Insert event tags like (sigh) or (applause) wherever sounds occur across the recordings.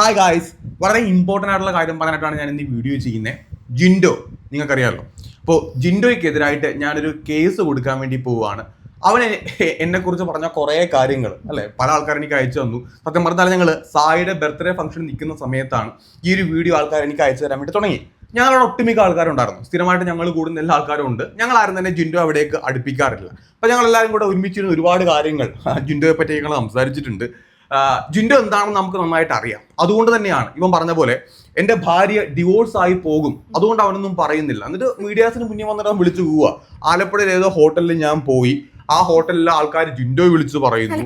Hi guys വളരെ important ആയിട്ടുള്ള കാര്യം പറയാനായിട്ടാണ് ഞാൻ ഇന്ന് ഈ വീഡിയോ ചെയ്യുന്നത് ജിൻഡോ നിങ്ങൾക്കറിയാമല്ലോ അപ്പോൾ ജിൻഡോയ്ക്കെതിരായിട്ട് ഞാനൊരു കേസ് കൊടുക്കാൻ വേണ്ടി പോവുകയാണ്. അവൻ എന്നെക്കുറിച്ച് പറഞ്ഞ കുറേ കാര്യങ്ങൾ അല്ലേ? പല ആൾക്കാർ എനിക്ക് അയച്ചു തന്നു. സത്യം പറഞ്ഞാൽ ഞങ്ങൾ സായിയുടെ ബർത്ത്ഡേ ഫംഗ്ഷൻ നിൽക്കുന്ന സമയത്താണ് ഈ ഒരു വീഡിയോ ആൾക്കാർ എനിക്ക് അയച്ചു തരാൻ വേണ്ടി തുടങ്ങി ഞങ്ങളുടെ ഒട്ടുമിക്ക ആൾക്കാരുണ്ടായിരുന്നു. സ്ഥിരമായിട്ട് ഞങ്ങൾ കൂടുന്ന എല്ലാ ആൾക്കാരും ഉണ്ട്. ഞങ്ങൾ ആരും തന്നെ ജിൻഡോ അവിടേക്ക് അടുപ്പിക്കാറില്ല. അപ്പോൾ ഞങ്ങൾ എല്ലാവരും കൂടെ ഒരുമിച്ചിരുന്ന് ഒരുപാട് കാര്യങ്ങൾ ജിൻഡോയെ പറ്റി ഞങ്ങൾ സംസാരിച്ചിട്ടുണ്ട്. ജിൻഡോ എന്താണെന്ന് നമുക്ക് നന്നായിട്ട് അറിയാം. അതുകൊണ്ട് തന്നെയാണ് ഇവൻ പറഞ്ഞ പോലെ എന്റെ ഭാര്യ ഡിവോഴ്സ് ആയി പോകും. അതുകൊണ്ട് അവനൊന്നും പറയുന്നില്ല. എന്നിട്ട് മീഡിയാസിന് മുന്നേ വന്നിട്ട് വിളിച്ചു പോവുക. ആലപ്പുഴയിൽ ഏതോ ഹോട്ടലിൽ ഞാൻ പോയി. ആ ഹോട്ടലിലെ ആൾക്കാർ ജിൻഡോ വിളിച്ചു പറയുന്നു.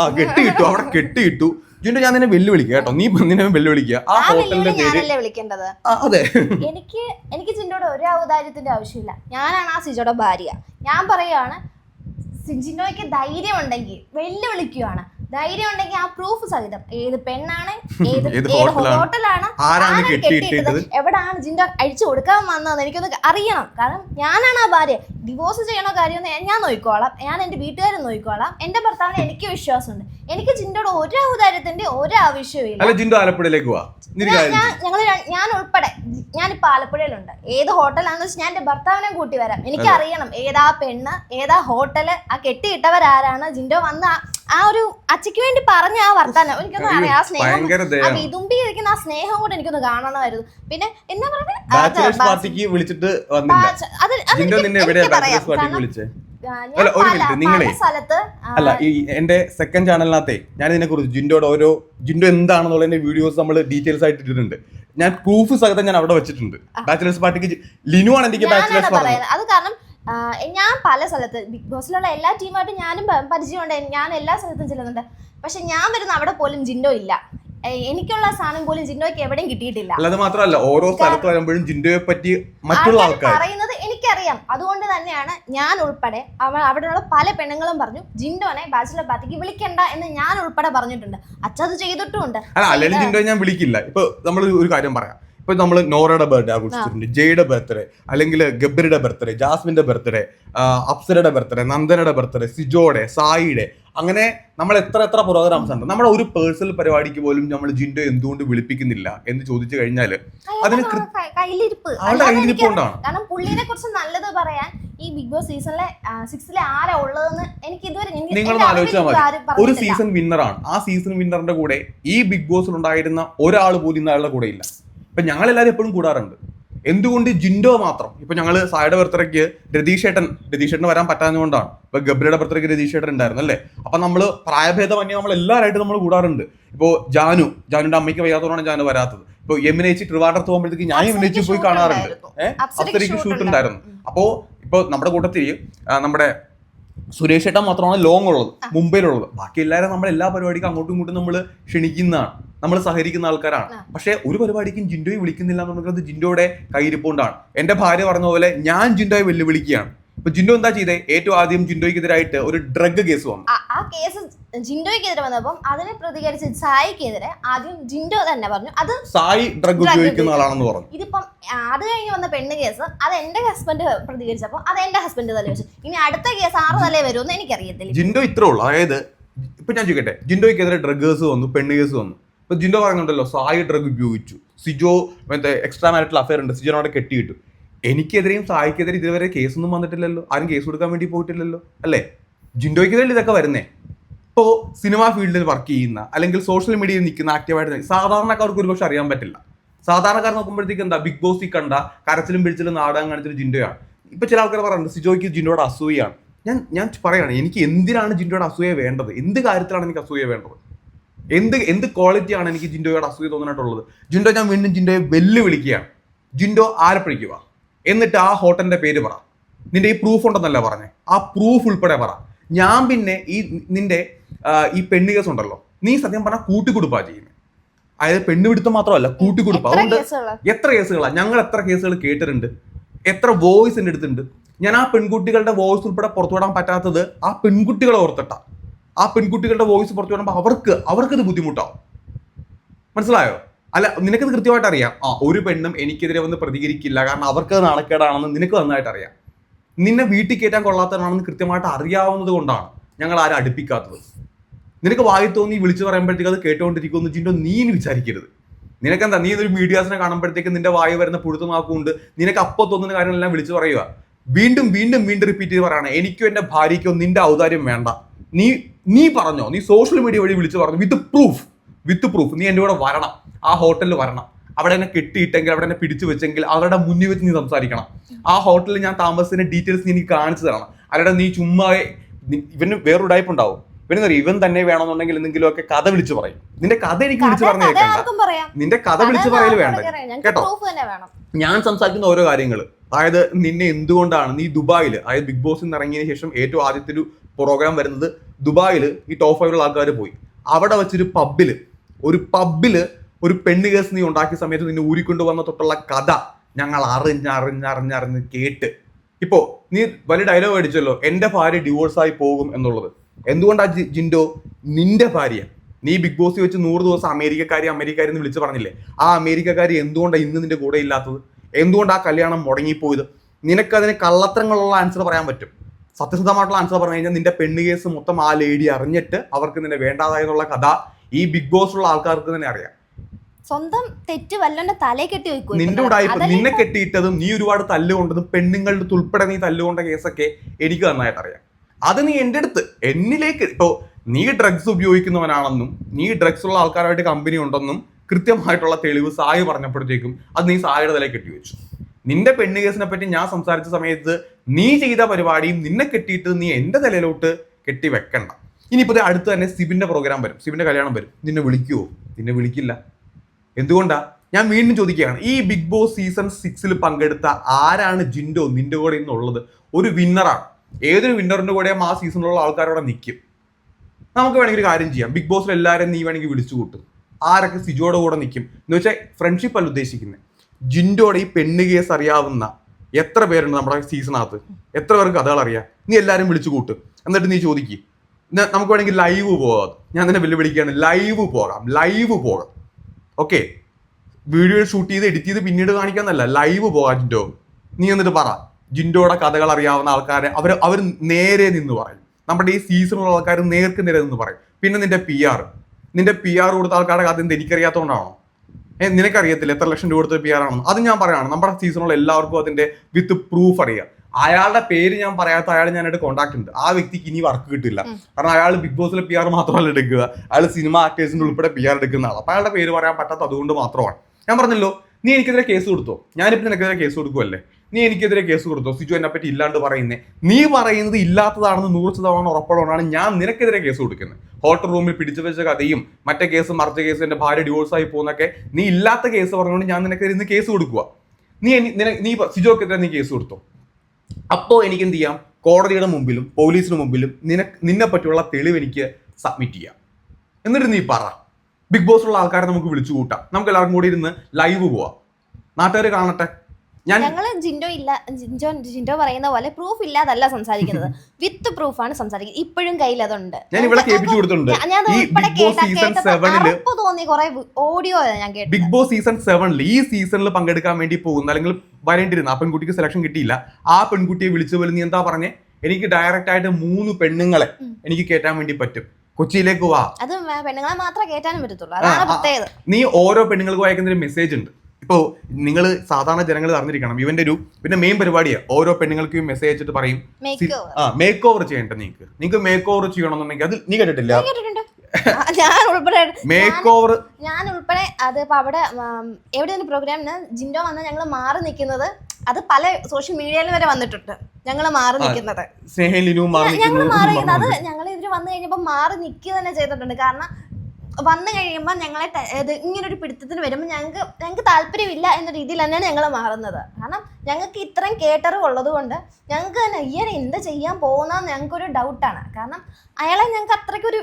ആ കെട്ടിയിട്ടു അവിടെ കെട്ടിയിട്ടു. ജിൻഡോ ഞാൻ നിന്നെ വെല്ലുവിളിക്കുക കേട്ടോ. നീ നിന്നെ വെല്ലുവിളിക്കുക. ആ ഹോട്ടലിന്റെ പേര് വിളിക്കേണ്ടത്? അതെ. എനിക്ക് എനിക്ക് ജിൻഡോയുടെ ഒരു ഔദാര്യത്തിന്റെ ആവശ്യമില്ല. ഞാനാണ് ആ സിജോയുടെ ഭാര്യ. ഞാൻ പറയുകയാണ് സിജിനോയ്ക്ക് ധൈര്യം ഉണ്ടെങ്കിൽ വെല്ലുവിളിക്കുകയാണ് ധൈര്യം ഉണ്ടെങ്കിൽ ആ പ്രൂഫ് സഹിതം. ഏത് പെണ്ണാണ് (laughs) ഏത് ഹോട്ടലാണ്? ആരാണ്? കെട്ടിയിട്ടത്? എവിടാണ് ജിൻഡോ അഴിച്ചു കൊടുക്കാൻ വന്നതെന്ന് എനിക്കൊന്ന് അറിയണം. കാരണം ഞാനാണ് ആ ഭാര്യ. ഡിവോഴ്സ് ചെയ്യണോ കാര്യമൊന്നും ഞാൻ നോക്കിക്കോളാം. ഞാൻ എന്റെ വീട്ടുകാരെ നോക്കിക്കോളാം. എന്റെ ഭർത്താവിന് എനിക്ക് വിശ്വാസമുണ്ട്. എനിക്ക് ജിൻഡോട് ഒരു ഔദാര്യത്തിന്റെ ഒരു ആവശ്യവും അല്ല ജിൻഡോ ആലപ്പുഴയിലേക്ക് പോവാ. ഞങ്ങൾ ഞാൻ ഉൾപ്പെടെ ഞാനിപ്പോ ആലപ്പുഴയിലുണ്ട്. ഏത് ഹോട്ടലാണെന്ന് വെച്ചാൽ ഞാൻ എന്റെ ഭർത്താവിനെ കൂട്ടി വരാം. എനിക്ക് അറിയണം ഏതാ പെണ്ണ് ഏതാ ഹോട്ടൽ ആ കെട്ടിയിട്ടവരാരാണ് ജിൻഡോ വന്ന ആ- ഒരു അച്ഛക്ക് വേണ്ടി പറഞ്ഞ ആ വർത്താനം. എനിക്കൊന്നും അറിയാം. ആ സ്നേഹം ഇതുമ്പി ആ വിതുമ്പി ഇരിക്കുന്ന ആ സ്നേഹം കൂടെ എനിക്കൊന്ന് കാണണമായിരുന്നു. പിന്നെ എന്നാ പറഞ്ഞത് അത് അത് പറയാം അല്ല, ഒരു മിനിറ്റ്, നിങ്ങളെ- അല്ല ഈ എന്റെ സെക്കൻഡ് ചാനലിനകത്തെ ഞാൻ ഇതിനെ കുറിച്ച് ജിൻഡോയുടെ ഓരോ ജിൻഡോ എന്താണെന്നുള്ളതിന്റെ വീഡിയോസ് നമ്മൾ ഡീറ്റെയിൽസ് ആയിട്ട് ഇട്ടിട്ടുണ്ട്. ഞാൻ പ്രൂഫ് സഹിതം ഞാൻ അവിടെ വെച്ചിട്ടുണ്ട്. ബാച്ചിലേഴ്സ് പാർട്ടിക്ക് ലിനു ആണ് എനിക്ക് ബാച്ചിലേഴ്സ് അത് കാരണം ഞാൻ പല സ്ഥലത്ത് ബിഗ് ബോസിലുള്ള എല്ലാ ടീമായിട്ടും ഞാനും പരിചയമുണ്ട്. ഞാൻ എല്ലാ സ്ഥലത്തും ചെല്ലുന്നുണ്ട്. പക്ഷെ ഞാൻ വരുന്ന അവിടെ പോലും ജിൻഡോ ഇല്ല. എനിക്കുള്ള സാധനം പോലും ജിന്നോയ്ക്ക് എവിടെയും കിട്ടിയിട്ടില്ല. അല്ലാതെ മാത്രമല്ല ഓരോ സ്ഥലത്ത് വരുമ്പോഴും ജിൻഡോയെ പറ്റി മറ്റുള്ള ആൾക്കാർ പറയുന്നത് എനിക്കറിയാം. അതുകൊണ്ട് തന്നെയാണ് ഞാൻ ഉൾപ്പെടെ അവ അവിടെയുള്ള പല പെണ്ണുങ്ങളും പറഞ്ഞു ജിൻഡോനെ ബാച്ചിലർ പാർട്ടിക്ക് വിളിക്കണ്ട എന്ന് ഞാൻ ഉൾപ്പെടെ പറഞ്ഞിട്ടുണ്ട്. അച്ഛത് ചെയ്തിട്ടുമുണ്ട്. അല്ല അല്ലെങ്കിൽ ജിൻഡോയെ ഞാൻ വിളിക്കില്ല. ഇപ്പൊ നമ്മൾ ഒരു കാര്യം പറയാം. ഇപ്പൊ നമ്മൾ നോറയുടെ ബർത്ത്ഡേ ആഘോഷിച്ചിട്ടുണ്ട് ജയുടെ ബർത്ത്ഡേ അല്ലെങ്കിൽ ഗബ്ബറുടെ ബർത്ത്ഡേ ജാസ്മിന്റെ ബർത്ത്ഡേ അപ്സരയുടെ ബർത്ത്ഡേ നന്ദനയുടെ ബർത്ത്ഡേ സിജോയുടെ സായിയുടെ അങ്ങനെ നമ്മൾ എത്ര എത്ര പ്രോഗ്രാംസ് ഉണ്ട്. നമ്മുടെ ഒരു പേഴ്സണൽ പരിപാടിക്ക് പോലും നമ്മൾ ജിൻഡോ എന്തുകൊണ്ട് വിളിപ്പിക്കുന്നില്ല എന്ന് ചോദിച്ചു കഴിഞ്ഞാൽ അതിന് കൈലിരിപ്പ് കയ്യിലിരിപ്പ്. ആളുടെ അല്ലാതെ എനിക്ക് കാരണം പുള്ളിനെ കുറിച്ച് നല്ലത് പറയാൻ ഈ ബിഗ് ബോസ് സീസണിലെ സിക്സിലെ ആരാ ഉള്ളതെന്ന് എനിക്ക് ഇതുവരെ നിങ്ങളൊന്ന് അറിവിൽ ആലോചിച്ചാൽ മതി. ഒരു സീസൺ വിന്നറാണ് ആ സീസൺ വിന്നറിന്റെ കൂടെ ഈ ബിഗ് ബോസിൽ ഉണ്ടായിരുന്ന ഒരാൾ പോലും ഇന്ന് അയാളുടെ കൂടെ ഇല്ല. ഇപ്പൊ ഞങ്ങൾ എല്ലാവരും എപ്പോഴും കൂടാറുണ്ട്. എന്തുകൊണ്ട് ജിൻഡോ മാത്രം? ഇപ്പൊ ഞങ്ങൾ സായുടെ ബർത്ത്ഡേക്ക് രതീഷ് ഏട്ടൻ രതീഷ് ഏട്ടൻ വരാൻ പറ്റാഞ്ഞുകൊണ്ടാണ് ഇപ്പൊ ഗബ്രിയുടെ ബർത്ത്ഡേക്ക് രതീഷ് ഏട്ടൻ ഉണ്ടായിരുന്നു അല്ലേ? അപ്പൊ നമ്മൾ പ്രായഭേദമന്യേ നമ്മൾ എല്ലാവരായിട്ട് നമ്മൾ കൂടാറുണ്ട്. ഇപ്പോ ജാനു ജാനുന്റെ അമ്മയ്ക്ക് വയ്യാത്തതുകൊണ്ടാണ് ജാനു വരാത്തത്. ഇപ്പൊ യമുനേച്ചി ട്രിവാർഡർ പോകുമ്പോഴത്തേക്ക് ഞാൻ യമുനേച്ചി പോയി കാണാറുണ്ട്. ഏഹ് അപ്സരയ്ക്ക് അപ്സരയ്ക്ക് ഷൂട്ട് ഉണ്ടായിരുന്നു. അപ്പോ ഇപ്പൊ നമ്മുടെ കൂട്ടത്തിൽ നമ്മുടെ സുരേഷ് ഏട്ടൻ മാത്രമാണ് ലോങ് ഉള്ളത് മുംബൈയിലുള്ളത്. ബാക്കി എല്ലാവരും നമ്മൾ എല്ലാ പരിപാടിക്കും അങ്ങോട്ടും ഇങ്ങോട്ടും നമ്മൾ ക്ഷണിക്കുന്നതാണ്. നമ്മൾ സഹകരിക്കുന്ന ആൾക്കാരാണ്. പക്ഷേ ഒരു പരിപാടിക്കും ജിൻഡോയെ വിളിക്കുന്നില്ല എന്നുള്ളത് ജിൻഡോയുടെ കയ്യിരിപ്പുകൊണ്ടാണ് എന്റെ ഭാര്യ പറഞ്ഞ പോലെ ഞാൻ ജിൻഡോയെ വെല്ലുവിളിക്കുകയാണ്. ഇപ്പൊ ജിൻഡോ എന്താ ചെയ്തേ? ഏറ്റവും ആദ്യം ജിൻഡോയ്ക്കെതിരായിട്ട് ഒരു ഡ്രഗ് കേസ് വന്നു. ആ- കേസ് ജിൻഡോയ്ക്കെതിരെ വന്നപ്പം അതിനെ പ്രതികരിച്ച് സായിക്കെതിരെ ആദ്യം ജിൻഡോ തന്നെ പറഞ്ഞു. അത് സായി ഡ്രഗ് ഉപയോഗിക്കുന്ന ആളാണെന്ന് പറഞ്ഞു. ഇതിപ്പം അത് കഴിഞ്ഞ് വന്ന പെണ്ണ് കേസ് അത് എന്റെ ഹസ്ബൻഡ് പ്രതികരിച്ചപ്പോൾ അത് എന്റെ ഹസ്ബൻഡ് തല വെച്ചു. ഇനി അടുത്ത കേസ് ആറ് തലേ വരുമെന്ന് എനിക്കറിയത്തില്ല. ജിൻഡോ ഇത്രേ ഉള്ളൂ. അതായത് ഇപ്പൊ ഞാൻ ചോദിക്കട്ടെ ജിൻഡോയ്ക്കെതിരെ ഡ്രഗ് കേസ് വന്നു പെണ്ണ് കേസ് വന്നു. ഇപ്പൊ ജിൻഡോ പറയുന്നുണ്ടല്ലോ സായി ഡ്രഗ് ഉപയോഗിച്ചു. സിജോ മറ്റേ എക്സ്ട്രാ മാരിറ്റൽ അഫയർ ഉണ്ട്. സിജോനോടെ കെട്ടിയിട്ടു. എനിക്കെതിരെയും സായിക്കെതിരെ ഇതുവരെ കേസൊന്നും വന്നിട്ടില്ലല്ലോ. ആരും കേസ് കൊടുക്കാൻ വേണ്ടി പോയിട്ടില്ലല്ലോ. അല്ലേ? ജിൻഡോയ്ക്കെതിരെ ഇതൊക്കെ വരുന്നേ? ഇപ്പോൾ സിനിമാ ഫീൽഡിൽ വർക്ക് ചെയ്യുന്ന അല്ലെങ്കിൽ സോഷ്യൽ മീഡിയയിൽ നിൽക്കുന്ന ആക്റ്റീവായിട്ട് സാധാരണക്കാർക്ക് ഒരുപക്ഷെ അറിയാൻ പറ്റില്ല. സാധാരണക്കാർ നോക്കുമ്പോഴത്തേക്ക് എന്താ? ബിഗ് ബോസിൽ കണ്ട കരച്ചിലും പിടിച്ചിലും നാടകം കാണിച്ചൊരു ജിൻഡോയാണ്. ഇപ്പൊ ചില ആൾക്കാർ പറയുന്നുണ്ട് സിജോയ്ക്ക് ജിൻഡോയുടെ അസൂയാണ് ഞാൻ ഞാൻ പറയുകയാണ് എനിക്ക് എന്തിനാണ് ജിൻഡോയുടെ അസൂയ വേണ്ടത്? എന്ത് കാര്യത്തിലാണ് എനിക്ക് അസൂയ വേണ്ടത്? എന്ത് എന്ത് ക്വാളിറ്റിയാണ് എനിക്ക് ജിൻഡോയുടെ അസൂയ തോന്നാനായിട്ടുള്ളത്? ജിൻഡോ ഞാൻ വീണ്ടും ജിൻഡോയെ വെല്ലുവിളിക്കുകയാണ്. ജിൻഡോ ആലപ്പുഴയ്ക്ക് വാ എന്നിട്ട് ആ ഹോട്ടലിന്റെ പേര് പറ. നിന്റെ ഈ പ്രൂഫ് ഉണ്ടെന്നല്ല പറഞ്ഞേ? ആ പ്രൂഫ് ഉൾപ്പെടെ പറ. ഞാൻ പിന്നെ ഈ നിന്റെ ഈ പെണ്ണ് കേസ് ഉണ്ടല്ലോ. നീ സത്യം പറഞ്ഞാൽ കൂട്ടിക്കൊടുപ്പാ ചെയ്യുന്നത് അതായത് പെണ്ണുപിടുത്തം മാത്രമല്ല കൂട്ടിക്കൊടുപ്പ് എത്ര അതുകൊണ്ട് എത്ര കേസുകളാണ് ഞങ്ങൾ എത്ര കേസുകൾ കേട്ടിട്ടുണ്ട്? എത്ര വോയിസ് എന്റെ അടുത്തുണ്ട്? ഞാൻ ആ പെൺകുട്ടികളുടെ വോയിസ് ഉൾപ്പെടെ പുറത്തുവിടാൻ പറ്റാത്തത് ആ പെൺകുട്ടികളെ ഓർത്തിട്ടാ. ആ പെൺകുട്ടികളുടെ വോയിസ് പുറത്തു വിടുമ്പോൾ അവർക്ക് അവർക്കത് ബുദ്ധിമുട്ടാവും. മനസ്സിലായോ? അല്ല നിനക്കത് കൃത്യമായിട്ട് അറിയാം. ആ ഒരു പെണ്ണും എനിക്കെതിരെ വന്ന് പ്രതികരിക്കില്ല. കാരണം അവർക്ക് നാണക്കേടാണെന്ന് നിനക്ക് നന്നായിട്ട് അറിയാം. നിന്നെ വീട്ടിൽ കയറ്റാൻ കൊള്ളാത്തവരാണെന്ന് കൃത്യമായിട്ട് അറിയാവുന്നത് കൊണ്ടാണ് ഞങ്ങൾ ആരും അടുപ്പിക്കാത്തത്. നിനക്ക് വായി തോന്നി വിളിച്ചു പറയുമ്പോഴത്തേക്ക് അത് കേട്ടുകൊണ്ടിരിക്കുമെന്ന് ചിന്തോ നീ വിചാരിക്കരുത്. നിനക്കെന്താ നീ ഒരു മീഡിയാസിനെ കാണുമ്പോഴത്തേക്ക് നിന്റെ വായു വരുന്ന പുഴുത്തുമാക്കുകൊണ്ട് നിനക്ക് അപ്പോൾ തോന്നുന്ന കാര്യങ്ങളെല്ലാം വിളിച്ചു പറയുക. വീണ്ടും വീണ്ടും വീണ്ടും റിപ്പീറ്റ് ചെയ്ത് പറയണം എനിക്കോ എന്റെ ഭാര്യയ്ക്കോ നിന്റെ ഔദാര്യം വേണ്ട. നീ നീ പറഞ്ഞോ നീ സോഷ്യൽ മീഡിയ വഴി വിളിച്ചു പറഞ്ഞു വിത്ത് പ്രൂഫ് വിത്ത് പ്രൂഫ് നീ എന്റെ കൂടെ വരണം. ആ ഹോട്ടലിൽ വരണം. അവിടെ എന്നെ കെട്ടിയിട്ടെങ്കിൽ അവിടെ എന്നെ പിടിച്ചു വെച്ചെങ്കിൽ അവരുടെ മുന്നിൽ വെച്ച് നീ സംസാരിക്കണം. ആ ഹോട്ടലിൽ ഞാൻ താമസത്തിന്റെ ഡീറ്റെയിൽസ് നീ എനിക്ക് കാണിച്ചു തരണം. അല്ലാതെ നീ ചുമ്മാ ഇവന് വേറൊരു ടൈപ്പ് ഉണ്ടാവും ഇവൻ തന്നെ വേണമെന്നുണ്ടെങ്കിൽ എന്തെങ്കിലും ഒക്കെ കഥ വിളിച്ചു പറയും. നിന്റെ കഥ എനിക്ക് വിളിച്ചു പറഞ്ഞു കഥ കേൾക്കണ്ട. ആർക്കും പറയാം. നിന്റെ കഥ വിളിച്ചു പറയൽ വേണ്ട? കേട്ടോ? ഞാൻ സംസാരിക്കുന്ന ഓരോ കാര്യങ്ങൾ. അതായത് നിന്നെ എന്തുകൊണ്ടാണ് നീ ദുബായിൽ അതായത് ബിഗ് ബോസിൽ നിന്ന് ഇറങ്ങിയതിന് ശേഷം ഏറ്റവും ആദ്യത്തെ ഒരു പ്രോഗ്രാം വരുന്നത് ദുബായിൽ ഈ ടോപ്പ് ഫൈവിലുള്ള ആൾക്കാർ പോയി. അവിടെ വെച്ചൊരു പബ്ബിൽ ഒരു പബ്ബിൽ ഒരു പെണ്ണ് കേസ് നീ ഉണ്ടാക്കിയ സമയത്ത് നിന്നെ ഊരിക്കൊണ്ട് വന്ന തൊട്ടുള്ള കഥ ഞങ്ങൾ അറിഞ്ഞറിഞ്ഞറിഞ്ഞറിഞ്ഞ് കേട്ട്. ഇപ്പോ നീ വലിയ ഡയലോഗ് അടിച്ചല്ലോ എന്റെ ഭാര്യ ഡിവോഴ്സ് ആയി പോകും എന്നുള്ളത്. എന്തുകൊണ്ടാണ് ജിൻഡോ? നിന്റെ ഭാര്യ. നീ ബിഗ് ബോസിൽ വെച്ച് നൂറ് ദിവസം അമേരിക്കക്കാരി അമേരിക്കക്കാരി എന്ന് വിളിച്ച് പറഞ്ഞില്ലേ? ആ അമേരിക്കക്കാരി എന്തുകൊണ്ടാണ് ഇന്ന് നിന്റെ കൂടെ ഇല്ലാത്തത്? എന്തുകൊണ്ട് ആ കല്യാണം മുടങ്ങിപ്പോയത്? നിനക്കതിന് കള്ളത്തരങ്ങളുള്ള ആൻസർ പറയാൻ പറ്റും. സത്യസന്ധമായിട്ടുള്ള ആൻസർ പറഞ്ഞു കഴിഞ്ഞാൽ നിന്റെ പെണ്ണ് കേസ് മൊത്തം ആ ലേഡി അറിഞ്ഞിട്ട് അവർക്ക് നിന്നെ വേണ്ടാതായെന്നുള്ള കഥ ഈ ബിഗ് ബോസ് ഉള്ള ആൾക്കാർക്ക് തന്നെ അറിയാം. സ്വന്തം തെറ്റ് വല്ലന്റെ തലേ കെട്ടി വെക്കും നിന്റെ ഉടായ്പ നിന്നെ കെട്ടിയിട്ടതും നീ ഒരുപാട് തല്ലുകൊണ്ടതും പെണ്ണുങ്ങളുടെ ഉൾപ്പെടെ നീ തല്ലുകൊണ്ട കേസൊക്കെ എനിക്ക് നന്നായിട്ട് അറിയാം. അത് നീ എന്റെ അടുത്ത് എന്നിലേക്ക് ഇപ്പോ നീ ഡ്രഗ്സ് ഉപയോഗിക്കുന്നവനാണെന്നും നീ ഡ്രഗ്സ് ഉള്ള ആൾക്കാരായിട്ട് കമ്പനി ഉണ്ടെന്നും കൃത്യമായിട്ടുള്ള തെളിവ് സായി പറഞ്ഞപ്പോഴത്തേക്കും അത് നീ സായിയുടെ കെട്ടി വെച്ചു. നിന്റെ പെണ്ണ് കേസിനെ പറ്റി ഞാൻ സംസാരിച്ച സമയത്ത് നീ ചെയ്ത പരിപാടിയും നിന്നെ കെട്ടിയിട്ട് നീ എന്റെ തലയിലോട്ട് കെട്ടി വെക്കണ്ട. ഇനിയിപ്പോ അടുത്ത് തന്നെ സിബിന്റെ പ്രോഗ്രാം വരും. സിബിന്റെ കല്യാണം വരും. നിന്നെ വിളിക്കുവോ? നിന്നെ വിളിക്കില്ല. എന്തുകൊണ്ടാ? ഞാൻ വീണ്ടും ചോദിക്കുകയാണ്. ഈ ബിഗ് ബോസ് സീസൺ സിക്സിൽ പങ്കെടുത്ത ആരാണ് ജിൻഡോ? നിന്റെ കൂടെ ഇന്നുള്ളത്. ഒരു വിന്നറാണ് ഏതൊരു വിന്നറിന്റെ കൂടെയും ആ സീസണിലുള്ള ആൾക്കാരോടെ നിൽക്കും നമുക്ക് വേണമെങ്കിൽ ഒരു കാര്യം ചെയ്യാം. ബിഗ് ബോസിൽ എല്ലാവരും നീ വേണമെങ്കിൽ വിളിച്ചു കൂട്ടും. ആരൊക്കെ സിജോയുടെ കൂടെ നിൽക്കും എന്ന് വെച്ചാൽ ഫ്രണ്ട്ഷിപ്പ് അല്ല ഉദ്ദേശിക്കുന്നത് ജിൻഡോടെ ഈ പെണ്ണ് കേസ് അറിയാവുന്ന എത്ര പേരുണ്ട് നമ്മുടെ സീസണകത്ത് എത്ര പേർക്ക് കഥകൾ അറിയാം? നീ എല്ലാവരും വിളിച്ചു കൂട്ടും. എന്നിട്ട് നീ ചോദിക്കും. നമുക്ക് വേണമെങ്കിൽ ലൈവ് പോകാം ഞാൻ തന്നെ വെല്ലുവിളിക്കുകയാണ്. ലൈവ് പോകാം. ലൈവ് പോകാം. ഓക്കെ വീഡിയോ ഷൂട്ട് ചെയ്ത് എഡിറ്റ് ചെയ്ത് പിന്നീട് കാണിക്കാന്നല്ല ലൈവ് പോകാം ജിൻഡോ. നീ എന്നിട്ട് പറ. ജിൻഡോയുടെ കഥകൾ അറിയാവുന്ന ആൾക്കാരെ അവർ അവർ നേരെ നിന്ന് പറയും. നമ്മുടെ ഈ സീസണുള്ള ആൾക്കാർ നേർക്ക് നേരെ നിന്ന് പറയും. പിന്നെ നിന്റെ പി ആർ നിന്റെ പി ആർ കൊടുത്ത ആൾക്കാരുടെ കഥ എന്ത്? എനിക്കറിയാത്തതുകൊണ്ടാണോ നിനക്കറിയത്തില്ല. എത്ര ലക്ഷം രൂപ കൊടുത്ത പി ആർ ആണെന്ന്. അത് ഞാൻ പറയുകയാണ് നമ്മുടെ സീസണുള്ള എല്ലാവർക്കും അതിന്റെ വിത്ത് പ്രൂഫ് അറിയാം. അയാളുടെ പേര് ഞാൻ പറയാത്ത അയാൾ ഞാനായിട്ട് കോൺടാക്ട് ഉണ്ട്. ആ വ്യക്തിക്ക് ഇനി വർക്ക് കിട്ടില്ല. കാരണം അയാൾ ബിഗ് ബോസിലെ പി ആർ മാത്രമല്ല എടുക്കുക. അയാൾ സിനിമ ആക്ടേഴ്സിന്റെ ഉൾപ്പെടെ പി ആർ എടുക്കുന്ന ആളാണ് അപ്പോൾ അയാളുടെ പേര് പറയാൻ പറ്റാത്ത അതുകൊണ്ട് മാത്രമാണ്. ഞാൻ പറഞ്ഞല്ലോ നീ എനിക്കെതിരെ കേസ് കൊടുത്തോ? ഞാനിപ്പോൾ നിനക്കെതിരെ കേസ് കൊടുക്കുമല്ലേ നീ എനിക്കെതിരെ കേസ് കൊടുത്തോ? സിജു എന്നെ പറ്റി ഇല്ലാണ്ട് പറയുന്നേ. നീ പറയുന്നത് ഇല്ലാത്തതാണെന്ന് നൂറ് ശതമാനം ഉറപ്പുള്ളതാണ് ഞാൻ നിനക്കെതിരെ കേസ് കൊടുക്കുന്നത്. ഹോട്ടൽ റൂമിൽ പിടിച്ചു വെച്ച കഥയും മറ്റേ കേസ് മറിച്ച കേസ് എന്റെ ഭാര്യ ഡിവോഴ്സ് ആയി പോകുന്നൊക്കെ നീ ഇല്ലാത്ത കേസ് പറഞ്ഞുകൊണ്ട് ഞാൻ നിനക്കെതിരെ ഇന്ന് കേസ് കൊടുക്കുക നീ നീ സിജോക്കെതിരെ നീ കേസ് കൊടുത്തോ? അപ്പോൾ എനിക്ക് എന്ത് ചെയ്യാം കോടതിയുടെ മുമ്പിലും പോലീസിന് മുമ്പിലും നിനക്ക് നിന്നെ പറ്റിയുള്ള തെളിവ് എനിക്ക് സബ്മിറ്റ് ചെയ്യാം. എന്നിട്ട് നീ പറ. ബിഗ് ബോസ് ഉള്ള ആൾക്കാരെ നമുക്ക് വിളിച്ചു കൂട്ടാം നമുക്ക് എല്ലാവർക്കും കൂടി ഇരുന്ന് ലൈവ് പോവാം. നാട്ടുകാർ കാണട്ടെ. ഞാൻ ഞങ്ങൾ ജിൻഡോ ഇല്ല ജിൻഡോ ജിൻഡോ പറയുന്ന പോലെ പ്രൂഫ് ഇല്ലാതല്ല സംസാരിക്കുന്നത്. (laughs) വിത്ത് പ്രൂഫ് ആണ് സംസാരിക്കുന്നത്. ഇപ്പോഴും കയ്യിൽ അതുണ്ട്. ഞാൻ ഇവിടെ കേൾപ്പിച്ചു കൊടുത്തിട്ടുണ്ട്. ഞാൻ- ഉൾപ്പെടെ ബിഗ് ബോസ് സീസൺ കേട്ടപ്പോ സെവനിൽ അറപ്പ് തോന്നി കുറെ ഓഡിയോ ഞാൻ കേട്ടു ബിഗ് ബോസ് സീസൺ സെവനിൽ ഈ സീസണിൽ പങ്കെടുക്കാൻ വേണ്ടി പോകുന്ന അല്ലെങ്കിൽ വരേണ്ടിരുന്ന ആ പെൺകുട്ടിക്ക് സെലക്ഷൻ കിട്ടിയില്ല. ആ പെൺകുട്ടിയെ വിളിച്ചു പോലും നീ എന്താ പറഞ്ഞേ? എനിക്ക് ഡയറക്റ്റ് ആയിട്ട് മൂന്ന് പെണ്ണുങ്ങളെ എനിക്ക് കേറ്റാൻ വേണ്ടി പറ്റും. കൊച്ചിയിലേക്ക് വാ. അത് പെണ്ണുങ്ങളെ മാത്രമേ കേറ്റാനും പറ്റത്തുള്ളൂ. നീ ഓരോ പെണ്ണുങ്ങൾക്ക് അയക്കുന്ന ഒരു മെസ്സേജ് ഉണ്ട്. ഇപ്പോ നിങ്ങൾ സാധാരണ ജനങ്ങൾ അറിഞ്ഞിരിക്കണം. ഇവന്റെ ഒരു പിന്നെ മെയിൻ പരിപാടിയാണ് ഓരോ പെണ്ണുങ്ങൾക്കും മെസ്സേജ് അയച്ചിട്ട് പറയും ആ മേക്ക് ഓവർ ചെയ്യണ്ട നിങ്ങൾക്ക് നിങ്ങൾക്ക് മേക്ക് ഓവർ ചെയ്യണമെന്നുണ്ടെങ്കിൽ അത് നീ കേട്ടിട്ടില്ല? ഞാൻ ഉൾപ്പെടെ മേക്ക് ഓവർ ഞാൻ ഉൾപ്പെടെ അത് ഇപ്പൊ അവിടെ എവിടെ എവിടെയാണ് പ്രോഗ്രാമിന്? ജിൻഡോ വന്ന് ഞങ്ങൾ മാറി നിൽക്കുന്നത്. അത് പല സോഷ്യൽ മീഡിയയിൽ വരെ വന്നിട്ടുണ്ട്. ഞങ്ങൾ മാറി നിൽക്കുന്നത്. ഞങ്ങൾ മാറി നിൽക്കുന്നത്. അത്. ഞങ്ങൾ ഇവർ വന്നു കഴിഞ്ഞപ്പോൾ മാറി നിൽക്കുക തന്നെ ചെയ്തിട്ടുണ്ട്. കാരണം വന്നു കഴിയുമ്പോൾ ഞങ്ങളെ ഇങ്ങനെ ഇത് ഇങ്ങനൊരു പിടുത്തത്തിന് വരുമ്പോൾ ഞങ്ങൾക്ക് ഞങ്ങൾക്ക് താല്പര്യമില്ല എന്ന രീതിയിൽ തന്നെയാണ് ഞങ്ങൾ മാറുന്നത്. കാരണം ഞങ്ങൾക്ക് ഇത്രയും കേട്ടറിവ് ഉള്ളത് കൊണ്ട് ഞങ്ങൾക്ക് തന്നെ ഇയാൾ എന്ത് ചെയ്യാൻ പോകുന്നതെന്ന് ഞങ്ങൾക്കൊരു ഡൗട്ടാണ് കാരണം അയാളെ ഞങ്ങൾക്ക് അത്രയ്ക്കൊരു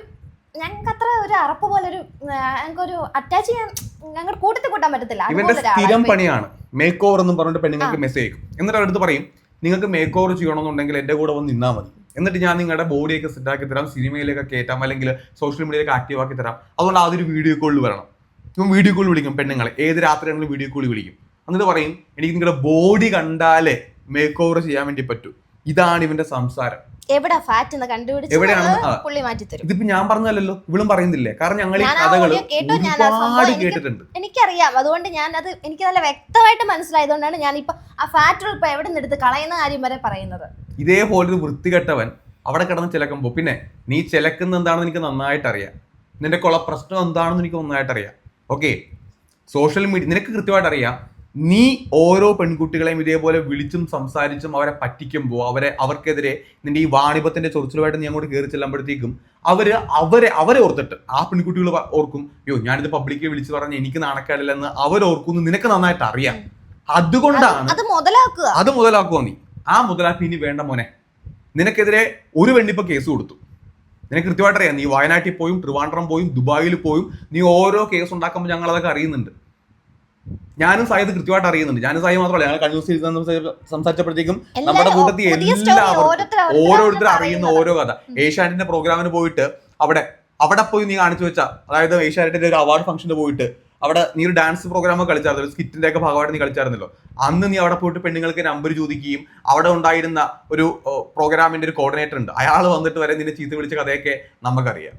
ഞങ്ങൾക്ക് അത്ര ഒരു അറപ്പ് പോലെ ഒരു ഞങ്ങൾക്കൊരു അറ്റാച്ച് ചെയ്യാൻ ഞങ്ങളുടെ കൂട്ടത്തിൽ കൂട്ടാൻ പറ്റത്തില്ല. ഇവന്റെ സ്ഥിരം പണിയാണ്. മേക്ക് ഓവർ എന്ന് പറഞ്ഞിട്ട് പെണ്ണുങ്ങൾക്ക് മെസ്സേജ് അയക്കും. എന്നിട്ട് അവരടുത്ത് പറയും നിങ്ങൾക്ക് മേക്ക് ഓവർ ചെയ്യണമെന്നുണ്ടെങ്കിൽ എന്റെ കൂടെ വന്ന് നിന്നാൽ മതി. എന്നിട്ട് ഞാൻ നിങ്ങളുടെ ബോഡിയൊക്കെ സെറ്റ് ആക്കി തരാം സിനിമയിലൊക്കെ കയറ്റാം അല്ലെങ്കിൽ സോഷ്യൽ മീഡിയയിലൊക്കെ ആക്റ്റീവ് ആക്കി തരാം. അതുകൊണ്ട് അതൊരു വീഡിയോ കോളിൽ വരണം. ഇപ്പം വീഡിയോ കോൾ വിളിക്കും പെണ്ണുങ്ങളെ. ഏത് രാത്രിയാണെങ്കിലും വീഡിയോ കോൾ വിളിക്കും. എന്നിട്ട് പറയും എനിക്ക് നിങ്ങളുടെ ബോഡി കണ്ടാലേ മേക്ക് ഓവർ ചെയ്യാൻ വേണ്ടി പറ്റൂ. ഇതാണ് ഇവന്റെ സംസാരം. എവിടെ ഫാറ്റ് എന്ന് കണ്ടുപിടിച്ച് ഇതിപ്പോ ഞാൻ പറഞ്ഞല്ലോ ഇവളും പറയുന്നില്ലേ? കാരണം ഞങ്ങൾ ഒരുപാട് കേട്ടിട്ടുണ്ട്. എനിക്കറിയാം. അതുകൊണ്ട് ഞാൻ അത് എനിക്ക് നല്ല വ്യക്തമായിട്ട് മനസ്സിലായതുകൊണ്ടാണ് ഞാൻ ഇപ്പൊ ആ ഫാറ്റ് ഇപ്പൊ എവിടെ നിന്ന് എടുത്ത് കളയുന്ന കാര്യം വരെ പറയുന്നത്. ഇതേപോലെ ഒരു വൃത്തികെട്ടവൻ അവിടെ കിടന്ന് ചിലക്കുമ്പോൾ പിന്നെ നീ ചിലക്കുന്ന എന്താണെന്ന് എനിക്ക് നന്നായിട്ടറിയാം. നിന്റെ കുള പ്രശ്നം എന്താണെന്ന് എനിക്ക് നന്നായിട്ടറിയാം. ഓക്കെ? സോഷ്യൽ മീഡിയ നിനക്ക് കൃത്യമായിട്ട് അറിയാം നീ ഓരോ പെൺകുട്ടികളെയും ഇതേപോലെ വിളിച്ചും സംസാരിച്ചും അവരെ പറ്റിക്കുമ്പോൾ അവരെ അവർക്കെതിരെ നിന്റെ ഈ വാണിഭത്തിന്റെ ചൊറിച്ചിലുമായിട്ട് നീ അങ്ങോട്ട് കയറി ചെല്ലുമ്പോഴത്തേക്കും അവർ അവരെ അവരെ ഓർത്തിട്ട് ആ പെൺകുട്ടികൾ ഓർക്കും അയ്യോ ഞാനിത് പബ്ലിക്കിൽ വിളിച്ച് പറഞ്ഞ് എനിക്ക് നാണക്കേടില്ലെന്ന് അവരോർക്കുന്നു നിനക്ക് നന്നായിട്ട് അറിയാം അതുകൊണ്ടാണ് അത് മുതലാക്കുക. നീ. ആ മുതലാക്കി ഇനി വേണ്ട മോനെ. നിനക്കെതിരെ ഒരു വെണ്ണിപ്പ കേസ് കൊടുത്തു. നിനക്ക് കൃത്യമായിട്ട് അറിയാം നീ വയനാട്ടിൽ പോയും ട്രിവാൻഡ്രം പോയും ദുബായിൽ പോയും നീ ഓരോ കേസ് ഉണ്ടാക്കുമ്പോൾ ഞങ്ങൾ അതൊക്കെ അറിയുന്നുണ്ട്. ഞാനും സായത് കൃത്യമായിട്ട് അറിയുന്നുണ്ട് ഞാനും സായി മാത്രമല്ല ഞങ്ങൾ കണ്ണൂർ സീരീസ് സംസാരിച്ചപ്പോഴത്തേക്കും നമ്മുടെ കൂട്ടത്തിൽ എല്ലാവരും എല്ലാവർക്കും ഓരോരുത്തർ അറിയുന്ന ഓരോ കഥ. ഏഷ്യാനെറ്റിന്റെ പ്രോഗ്രാമിന് പോയിട്ട് അവിടെ അവിടെ പോയി നീ കാണിച്ചു വെച്ച അതായത് ഏഷ്യാനെറ്റിന്റെ ഒരു അവാർഡ് ഫംഗ്ഷന് പോയിട്ട് അവിടെ നീ ഒരു ഡാൻസ് പ്രോഗ്രാം കളിച്ചായിരുന്നു സ്കിറ്റിന്റെ ഒക്കെ ഭാഗമായിട്ട് നീ കളിച്ചായിരുന്നല്ലോ അന്ന് നീ അവിടെ പോയിട്ട് പെണ്ണുങ്ങൾക്ക് നമ്പർ ചോദിക്കുകയും അവിടെ ഉണ്ടായിരുന്ന ഒരു പ്രോഗ്രാമിന്റെ ഒരു കോർഡിനേറ്റർ ഉണ്ട്. അയാൾ വന്നിട്ട് വരെ നിന്നെ ചീത്ത വിളിച്ച കഥയൊക്കെ നമുക്കറിയാം.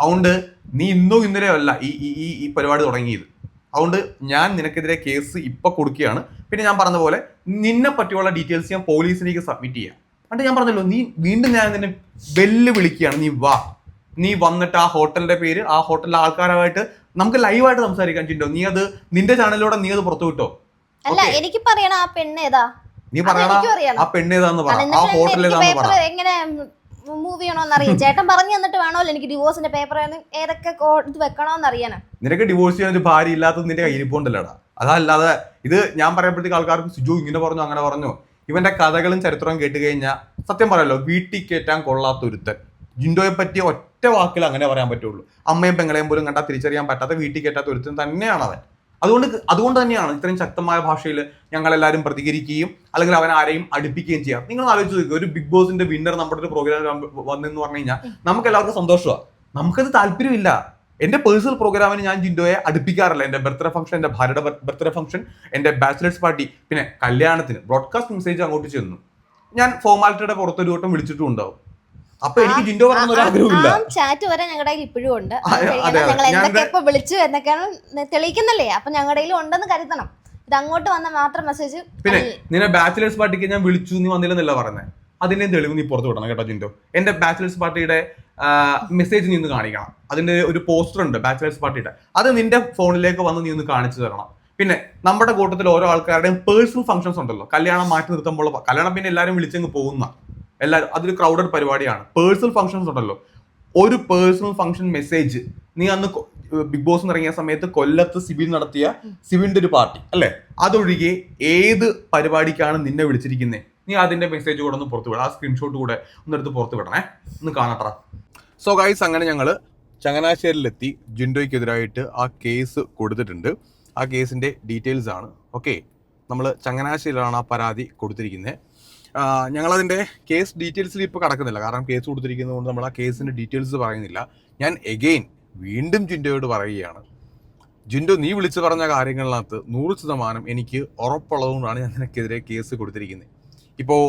അതുകൊണ്ട് നീ ഇന്നോ ഇന്നലെയോ അല്ല ഈ ഈ ഈ ഈ പരിപാടി തുടങ്ങിയത്. അതുകൊണ്ട് ഞാൻ നിനക്കെതിരെ കേസ് ഇപ്പൊ കൊടുക്കുകയാണ്. പിന്നെ ഞാൻ പറഞ്ഞ പോലെ നിന്നെ പറ്റിയുള്ള ഡീറ്റെയിൽസ് ഞാൻ പോലീസിലേക്ക് സബ്മിറ്റ് ചെയ്യാം. എന്നിട്ട് ഞാൻ പറഞ്ഞല്ലോ നീ വീണ്ടും ഞാൻ നിന്നെ വെല്ലുവിളിക്കുകയാണ്. നീ വാ. നീ വന്നിട്ട് ആ ഹോട്ടലിന്റെ പേര് ആ ഹോട്ടലിലെ ആൾക്കാരുമായിട്ട് നമുക്ക് ലൈവായിട്ട് സംസാരിക്കാൻ ചിന്തോ നീ അത് നിന്റെ ചാനലിലൂടെ നീ അത് പുറത്തു വിട്ടോ? അല്ല എനിക്ക് പറയണ ആ പെണ്ണ് ഏതാ? നീ പറയണ. ആ പെണ്ണ് ഏതാന്ന് പറ. ആ ഹോട്ടൽ ഏതാന്ന് പറ. എങ്ങനെ മൂവ് ചെയ്യണോന്ന് അറിയാം ചേട്ടൻ പറഞ്ഞു തന്നിട്ട് വേണമല്ലോ എനിക്ക് ഡിവോഴ്സിന്റെ പേപ്പർ ഏതൊക്കെ ഇത് വെക്കണോന്ന് അറിയാനാ. നിനക്ക് ഡിവോഴ്സ് ചെയ്യാൻ ഒരു ഭാര്യ ഇല്ലാത്തത് നിന്റെ കയ്യിരിപ്പുണ്ടല്ലോടാ അതല്ലാതെ ഇത് ഞാൻ പറയുമ്പോഴത്തേക്ക് ആൾക്കാർക്ക് സുജു ഇങ്ങനെ പറഞ്ഞു അങ്ങനെ പറഞ്ഞു. ഇവന്റെ കഥകളും ചരിത്രവും കേട്ട് കഴിഞ്ഞാൽ സത്യം പറയല്ലോ വീട്ടിൽ കയറ്റാൻ കൊള്ളാത്ത ഒരുത്തൻ ജിൻഡോയെ പറ്റി ഒറ്റ വാക്കിൽ അങ്ങനെ പറയാൻ പറ്റുള്ളൂ. അമ്മയും പെങ്ങളെയും പോലും കണ്ടാൽ തിരിച്ചറിയാൻ പറ്റാത്ത വീട്ടിൽ കയറ്റാത്ത ഒരുത്തൻ തന്നെയാണ് അവൻ. അതുകൊണ്ട് അതുകൊണ്ട് തന്നെയാണ് ഇത്രയും ശക്തമായ ഭാഷയിൽ ഞങ്ങളെല്ലാവരും പ്രതികരിക്കുകയും അല്ലെങ്കിൽ അവൻ ആരെയും അടുപ്പിക്കുകയും ചെയ്യാം നിങ്ങൾ ആലോചിച്ച് നോക്കുക ഒരു ബിഗ് ബോസിന്റെ വിന്നർ നമ്മുടെ ഒരു പ്രോഗ്രാം വന്നെന്ന് പറഞ്ഞു കഴിഞ്ഞാൽ നമുക്ക് എല്ലാവർക്കും സന്തോഷമാണ് നമുക്കത് താല്പര്യമില്ല. എന്റെ പേഴ്സണൽ പ്രോഗ്രാമിന് ഞാൻ ജിൻഡോയെ അടുപ്പിക്കാറില്ല. എന്റെ ബർത്ത്ഡേ ഫംഗ്ഷൻ എന്റെ ഭാര്യയുടെ ബർത്ത്ഡേ ഫംഗ്ഷൻ എന്റെ ബാച്ചിലേഴ്സ് പാർട്ടി പിന്നെ കല്യാണത്തിന് ബ്രോഡ്കാസ്റ്റ് മെസ്സേജ് അങ്ങോട്ട് ചെന്നു. ഞാൻ ഫോർമാലിറ്റിയുടെ പുറത്തൊരു വട്ടം വിളിച്ചിട്ടും ഉണ്ടാവും അപ്പൊ എനിക്ക് ജിൻഡോ പറഞ്ഞ ഒരു ആഗ്രഹമില്ല ചാറ്റ് വരെ ഞങ്ങളുടെ കയ്യിൽ ഇപ്പോഴും ഉണ്ട്. ഞങ്ങൾ എന്തൊക്കെ ഇപ്പൊ വിളിച്ചു എന്നൊക്കെയാണ് തെളിയിക്കുന്നല്ലേ? അപ്പൊ ഞങ്ങളുടെ കയ്യിൽ ഉണ്ടെന്ന് കരുതണം. ഇത് അങ്ങോട്ട് വന്ന മാത്രം മെസ്സേജ് പിന്നെ നിന്നെ ബാച്ചിലേഴ്സ് പാർട്ടിക്ക് ഞാൻ വിളിച്ചു നീ വന്നില്ലെന്നല്ല പറഞ്ഞത് അതിന്റെ തെളിവ് നീ പുറത്ത് വിടണം കേട്ടോ ജിൻഡോ. എന്റെ ബാച്ചിലേഴ്സ് പാർട്ടിയുടെ മെസ്സേജ് നീ ഒന്ന് കാണിക്കണം. അതിന്റെ ഒരു പോസ്റ്റർ ഉണ്ട് ബാച്ചിലേഴ്സ് പാർട്ടിയുടെ അത് നിന്റെ ഫോണിലേക്ക് വന്ന് നീ ഒന്ന് കാണിച്ചു തരണം. പിന്നെ നമ്മുടെ കൂട്ടത്തിൽ ഓരോ ആൾക്കാരുടെയും പേഴ്സണൽ ഫംഗ്ഷൻസ് ഉണ്ടല്ലോ. കല്യാണം മാറ്റി നിർത്തുമ്പോൾ കല്യാണം പിന്നെ എല്ലാവരും വിളിച്ചങ്ങ് പോകുന്ന. എല്ലാവരും അതൊരു ക്രൗഡഡ് പരിപാടിയാണ്. പേഴ്സണൽ ഫംഗ്ഷൻസ് ഉണ്ടല്ലോ. ഒരു പേഴ്സണൽ ഫംഗ്ഷൻ മെസ്സേജ് നീ അന്ന് ബിഗ് ബോസ് ഇറങ്ങിയ സമയത്ത് കൊല്ലത്ത് സിബിൻ നടത്തിയ സിബിന്റെ ഒരു പാർട്ടി അല്ലേ? അതൊഴികെ ഏത് പരിപാടിക്കാണ് നിന്നെ വിളിച്ചിരിക്കുന്നത് നീ അതിന്റെ മെസ്സേജ് കൂടെ ഒന്ന് പുറത്തു വിടാം. ആ സ്ക്രീൻഷോട്ട് കൂടെ ഒന്ന് എടുത്ത് പുറത്ത് വിടണേ. ഒന്ന് കാണട്ടെ സോ ഗൈസ് അങ്ങനെ ഞങ്ങൾ ചങ്ങനാശ്ശേരിയിലെത്തി ജിൻഡോയ്ക്കെതിരായിട്ട് ആ കേസ് കൊടുത്തിട്ടുണ്ട്. ആ കേസിന്റെ ഡീറ്റെയിൽസ് ആണ്. ഓക്കെ നമ്മൾ ചങ്ങനാശ്ശേരിയിലാണ് ആ പരാതി കൊടുത്തിരിക്കുന്നത് ഞങ്ങളതിന്റെ കേസ് ഡീറ്റെയിൽസിൽ ഇപ്പോൾ കടക്കുന്നില്ല. കാരണം കേസ് കൊടുത്തിരിക്കുന്നതുകൊണ്ട് നമ്മൾ ആ കേസിന്റെ ഡീറ്റെയിൽസ് പറയുന്നില്ല. ഞാൻ എഗെയിൻ വീണ്ടും ജിൻഡോയോട് പറയുകയാണ്. ജിൻഡോ നീ വിളിച്ചു പറഞ്ഞ കാര്യങ്ങളിനകത്ത് നൂറ് ശതമാനം എനിക്ക് ഉറപ്പുള്ളതുകൊണ്ടാണ് ഞാൻ നിനക്കെതിരെ കേസ് കൊടുത്തിരിക്കുന്നത് ഇപ്പോൾ